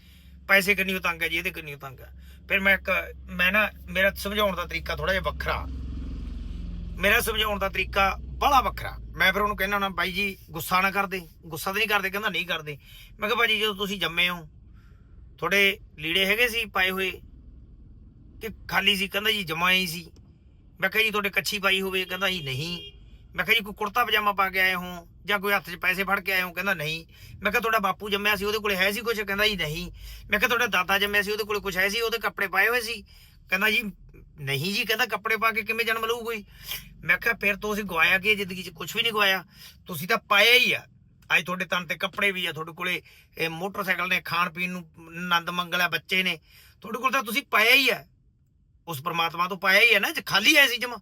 ਪੈਸੇ ਕਿੰਨੀ ਤੰਗ ਹੈ ਜੀ, ਇਹਦੇ ਕਿੰਨੀ ਤੰਗ ਹੈ ਫਿਰ ਮੈਂ ਇੱਕ, ਮੈਂ ਨਾ, ਮੇਰਾ ਸਮਝਾਉਣ ਦਾ ਤਰੀਕਾ ਥੋੜਾ ਜਿਹਾ ਵੱਖਰਾ। ਮੇਰਾ ਸਮਝਾਉਣ ਦਾ ਤਰੀਕਾ ਬੜਾ ਵੱਖਰਾ। ਮੈਂ ਫਿਰ ਉਹਨੂੰ ਕਹਿੰਦਾ ਨਾ, ਬਾਈ ਜੀ, ਗੁੱਸਾ ਨਾ ਕਰਦੇ, ਗੁੱਸਾ ਤਾਂ ਨਹੀਂ ਕਰਦੇ, ਕਹਿੰਦਾ ਨਹੀਂ ਕਰਦੇ। ਮੈਂ ਕਿਹਾ, ਭਾਜੀ, ਜਦੋਂ ਤੁਸੀਂ ਜੰਮੇ ਹੋ ਤੁਹਾਡੇ ਲੀੜੇ ਹੈਗੇ ਸੀ ਪਾਏ ਹੋਏ ਕਿ ਖਾਲੀ ਸੀ, ਕਹਿੰਦਾ ਜੀ ਜਮਾਏ ਸੀ। ਮੈਂ ਕਿਹਾ ਜੀ ਤੁਹਾਡੇ ਕੱਚੀ ਪਾਈ ਹੋਵੇ, ਕਹਿੰਦਾ ਜੀ ਨਹੀਂ। ਮੈਂ ਕਿਹਾ ਜੀ ਕੋਈ ਕੁੜਤਾ ਪਜਾਮਾ ਪਾ ਕੇ ਆਏ ਹੋ ਜਾਂ ਕੋਈ ਹੱਥ 'ਚ ਪੈਸੇ ਫੜ ਕੇ ਆਏ ਹੋ? ਕਹਿੰਦਾ ਨਹੀਂ। ਮੈਂ ਕਿਹਾ ਤੁਹਾਡਾ ਬਾਪੂ ਜੰਮਿਆ ਸੀ, ਉਹਦੇ ਕੋਲੇ ਹੈ ਸੀ ਕੁਝ ਕਹਿੰਦਾ ਜੀ ਨਹੀਂ। ਮੈਂ ਕਿਹਾ ਤੁਹਾਡਾ ਦਾਦਾ ਜੰਮਿਆ ਸੀ, ਉਹਦੇ ਕੋਲੇ ਕੁਝ ਹੈ ਸੀ? ਉਹਦੇ ਕੱਪੜੇ ਪਾਏ ਹੋਏ ਸੀ? ਕਹਿੰਦਾ ਜੀ ਨਹੀਂ ਜੀ, ਕਹਿੰਦਾ ਕੱਪੜੇ ਪਾ ਕੇ ਕਿਵੇਂ ਜਨਮ ਲਊ ਕੋਈ? ਮੈਂ ਕਿਹਾ ਫਿਰ ਤੋਂ ਅਸੀਂ ਗਵਾਇਆ ਕੀ ਜ਼ਿੰਦਗੀ 'ਚ? ਕੁਝ ਵੀ ਨਹੀਂ ਗਵਾਇਆ। ਤੁਸੀਂ ਤਾਂ ਪਾਇਆ ਹੀ ਆ। ਅੱਜ ਤੁਹਾਡੇ ਤਨ ਤੇ ਕੱਪੜੇ ਵੀ ਆ ਤੁਹਾਡੇ ਕੋਲੇ। ਇਹ ਮੋਟਰਸਾਈਕਲ ਨੇ ਖਾਣ ਪੀਣ ਨੂੰ ਆਨੰਦ ਮੰਗਲਾ ਬੱਚੇ ਨੇ। ਤੁਹਾਡੇ ਕੋਲ ਤਾਂ ਤੁਸੀਂ ਪਾਇਆ ਹੀ ਹੈ ਉਸ ਪਰਮਾਤਮਾ ਤੋਂ ਪਾਇਆ ਹੀ ਹੈ ਨਾ, ਜੇ ਖਾਲੀ ਐ ਸੀ ਜਮਾ।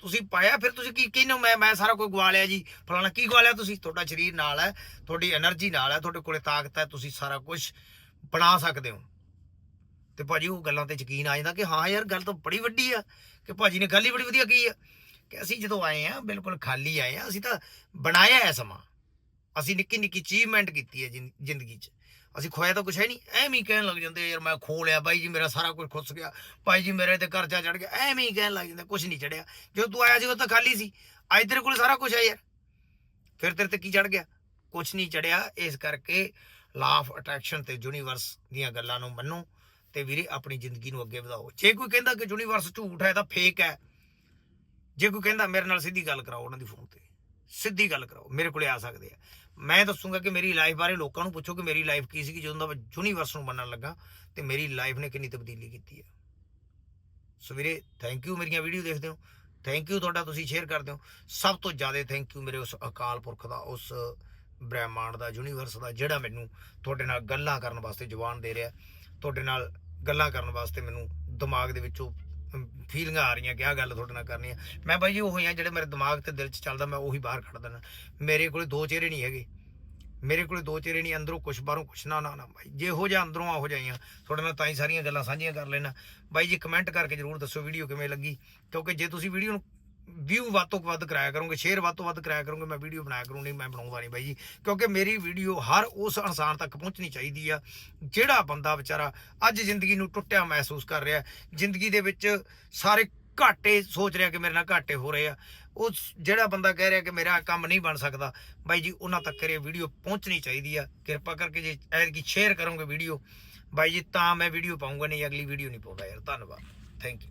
ਤੁਸੀਂ ਪਾਇਆ, ਫਿਰ ਤੁਸੀਂ ਕੀ ਕਹਿੰਦੇ ਮੈਂ ਮੈਂ ਸਾਰਾ ਕੋਈ ਗਵਾ ਲਿਆ ਜੀ। ਫਲਾਣਾ ਕੀ ਗਵਾ ਲਿਆ ਤੁਸੀਂ? ਤੁਹਾਡਾ ਸਰੀਰ ਨਾਲ ਹੈ, ਤੁਹਾਡੀ એનર્ਜੀ ਨਾਲ ਹੈ, ਤੁਹਾਡੇ ਕੋਲੇ ਤਾਕਤ ਹੈ, ਤੁਸੀਂ ਸਾਰਾ ਕੁਝ ਬਣਾ ਸਕਦੇ ਹੋ। ਤੇ ਭਾਜੀ ਉਹ ਗੱਲਾਂ ਤੇ ਯਕੀਨ ਆ ਜਾਂਦਾ ਕਿ ਹਾਂ ਯਾਰ, ਗੱਲ ਤਾਂ ਬੜੀ ਵੱਡੀ ਆ ਕਿ ਭਾਜੀ ਨੇ ਗੱਲ ਹੀ ਬੜੀ ਵਧੀਆ ਕੀ ਆ ਕਿ ਅਸੀਂ ਜਦੋਂ ਆਏ ਆ, ਬਿਲਕੁਲ ਖਾਲੀ ਆਏ ਆ, ਅਸੀਂ ਤਾਂ ਬਣਾਇਆ ਐ ਸਮਾਂ। ਅਸੀਂ ਨਿੱਕੀ ਨਿੱਕੀ ਅਚੀਵਮੈਂਟ ਕੀਤੀ ਹੈ ਜ਼ਿੰ- ਜ਼ਿੰਦਗੀ 'ਚ। ਅਸੀਂ ਖੋਇਆ ਤਾਂ ਕੁਛ ਹੈ ਨਹੀਂ ਐਵੇਂ ਹੀ ਕਹਿਣ ਲੱਗ ਜਾਂਦੇ ਯਾਰ ਮੈਂ ਖੋ ਲਿਆ, ਬਾਈ ਜੀ ਮੇਰਾ ਸਾਰਾ ਕੁਝ ਖੁੱਸ ਗਿਆ, ਭਾਈ ਜੀ ਮੇਰੇ ਤੇ ਕਰਜ਼ਾ ਚੜ ਗਿਆ, ਐਵੇਂ ਹੀ ਕਹਿਣ ਲੱਗ ਜਾਂਦਾ ਕੁਛ ਨਹੀਂ ਚੜਿਆ ਜਦੋਂ ਤੂੰ ਆਇਆ ਸੀ ਉਹ ਤਾਂ ਖਾਲੀ ਸੀ, ਅੱਜ ਤੇਰੇ ਕੋਲ ਸਾਰਾ ਕੁਝ ਹੈ ਯਾਰ। ਫਿਰ ਤੇਰੇ ਤੇ ਕੀ ਚੜ ਗਿਆ? ਕੁਛ ਨਹੀਂ ਚੜਿਆ ਇਸ ਕਰਕੇ ਲਾ ਆਫ ਅਟਰੈਕਸ਼ਨ ਤੇ ਯੂਨੀਵਰਸ ਦੀਆਂ ਗੱਲਾਂ ਨੂੰ ਮੰਨੋ ਤੇ ਵੀਰੇ ਆਪਣੀ ਜ਼ਿੰਦਗੀ ਨੂੰ ਅੱਗੇ ਵਧਾਓ। ਜੇ ਕੋਈ ਕਹਿੰਦਾ ਕਿ ਯੂਨੀਵਰਸ ਝੂਠ ਹੈ ਤਾਂ ਫੇਕ ਹੈ। ਜੇ ਕੋਈ ਕਹਿੰਦਾ ਮੇਰੇ ਨਾਲ ਸਿੱਧੀ ਗੱਲ ਕਰਾਓ ਉਹਨਾਂ ਦੀ ਫੋਨ ਤੇ, ਸਿੱਧੀ ਗੱਲ ਕਰਾਓ, ਮੇਰੇ ਕੋਲੇ ਆ ਸਕਦੇ ਆ। ਮੈਂ ਦੱਸੂਗਾ ਕਿ ਮੇਰੀ ਲਾਈਫ ਬਾਰੇ ਲੋਕਾਂ ਨੂੰ ਪੁੱਛੋ ਕਿ ਮੇਰੀ ਲਾਈਫ ਕੀ ਸੀ ਜਦੋਂ ਦਾ ਮੈਂ ਯੂਨੀਵਰਸ ਨੂੰ ਮੰਨਣ ਲੱਗਾ ਤੇ ਮੇਰੀ ਲਾਈਫ ਨੇ ਕਿੰਨੀ ਤਬਦੀਲੀ ਕੀਤੀ ਹੈ ਸੋ ਵੀਰੇ ਥੈਂਕ ਯੂ ਮੇਰੀਆਂ ਵੀਡੀਓ ਦੇਖਦੇ ਹੋ। ਥੈਂਕ ਯੂ ਤੁਹਾਡਾ ਤੁਸੀਂ ਸ਼ੇਅਰ ਕਰਦੇ ਹੋ। ਸਭ ਤੋਂ ਜ਼ਿਆਦਾ ਥੈਂਕ ਯੂ ਮੇਰੇ ਉਸ ਅਕਾਲ ਪੁਰਖ ਦਾ, ਉਸ ਬ੍ਰਹਿਮੰਡ ਦਾ ਯੂਨੀਵਰਸ ਦਾ, ਜਿਹੜਾ ਮੈਨੂੰ ਤੁਹਾਡੇ ਨਾਲ ਗੱਲਾਂ ਕਰਨ ਵਾਸਤੇ ਜ਼ੁਬਾਨ ਦੇ ਰਿਹਾ। ਤੁਹਾਡੇ ਨਾਲ ਗੱਲਾਂ ਕਰਨ ਵਾਸਤੇ ਮੈਨੂੰ ਦਿਮਾਗ ਦੇ ਵਿੱਚੋਂ ਫੀਲਿੰਗਾਂ ਆ ਰਹੀਆਂ ਕਿ ਆਹ ਗੱਲ ਤੁਹਾਡੇ ਨਾਲ ਕਰਨੀ ਆ। ਮੈਂ ਬਾਈ ਜੀ ਉਹ ਆ, ਜਿਹੜੇ ਮੇਰੇ ਦਿਮਾਗ ਤੇ ਦਿਲ 'ਚ ਚੱਲਦਾ, ਮੈਂ ਉਹੀ ਬਾਹਰ ਕੱਢ ਦਿੰਦਾ। ਮੇਰੇ ਕੋਲੇ ਦੋ ਚਿਹਰੇ ਨਹੀਂ ਹੈਗੇ। ਮੇਰੇ ਕੋਲੇ ਦੋ ਚਿਹਰੇ ਨਹੀਂ, ਅੰਦਰੋਂ ਕੁਛ, ਬਾਹਰੋਂ ਕੁਛ। ਨਾ ਨਾ ਨਾ ਬਾਈ, ਜੇ ਹੋ ਜਾ ਅੰਦਰੋਂ ਆ ਹੋ ਜਾਈਆਂ ਤੁਹਾਡੇ ਨਾਲ ਤਾਂ ਹੀ ਸਾਰੀਆਂ ਗੱਲਾਂ ਸਾਂਝੀਆਂ ਕਰ ਲੈਣਾ ਬਾਈ ਜੀ ਕਮੈਂਟ ਕਰਕੇ ਜਰੂਰ ਦੱਸੋ ਵੀਡੀਓ ਕਿਵੇਂ ਲੱਗੀ। ਕਿਉਂਕਿ ਜੇ ਤੁਸੀਂ ਵੀਡੀਓ ਨੂੰ ਵਿਊ ਵੱਧ ਤੋਂ ਵੱਧ ਕਰਾਇਆ ਕਰੋਗੇ ਸ਼ੇਅਰ ਵੱਧ ਤੋਂ ਵੱਧ ਕਰਾਇਆ ਕਰੋਗੇ, ਮੈਂ ਵੀਡੀਓ ਬਣਾਇਆ ਕਰੂੰ, ਨਹੀਂ ਮੈਂ ਬਣਾਉਂਦਾ ਨਹੀਂ ਬਾਈ ਜੀ। ਕਿਉਂਕਿ ਮੇਰੀ ਵੀਡੀਓ ਹਰ ਉਸ ਇਨਸਾਨ ਤੱਕ ਪਹੁੰਚਣੀ ਚਾਹੀਦੀ ਆ, ਜਿਹੜਾ ਬੰਦਾ ਵਿਚਾਰਾ ਅੱਜ ਜ਼ਿੰਦਗੀ ਨੂੰ ਟੁੱਟਿਆ ਮਹਿਸੂਸ ਕਰ ਰਿਹਾ, ਜ਼ਿੰਦਗੀ ਦੇ ਵਿੱਚ ਸਾਰੇ ਘਾਟੇ ਸੋਚ ਰਿਹਾ ਕਿ ਮੇਰੇ ਨਾਲ ਘਾਟੇ ਹੋ ਰਹੇ ਆ। ਉਹ ਜਿਹੜਾ ਬੰਦਾ ਕਹਿ ਰਿਹਾ ਕਿ ਮੇਰਾ ਕੰਮ ਨਹੀਂ ਬਣ ਸਕਦਾ, ਬਾਈ ਜੀ, ਉਹਨਾਂ ਤੱਕ ਇਹ ਵੀਡੀਓ ਪਹੁੰਚਣੀ ਚਾਹੀਦੀ ਆ। ਕਿਰਪਾ ਕਰਕੇ ਜੇ ਐਤਕੀ ਸ਼ੇਅਰ ਕਰੋਗੇ ਵੀਡੀਓ ਬਾਈ ਜੀ, ਤਾਂ ਮੈਂ ਵੀਡੀਓ ਪਾਉਂਗਾ ਨਹੀਂ ਅਗਲੀ ਵੀਡੀਓ ਨਹੀਂ ਪਾਉਂਦਾ ਯਾਰ। ਧੰਨਵਾਦ। Thank you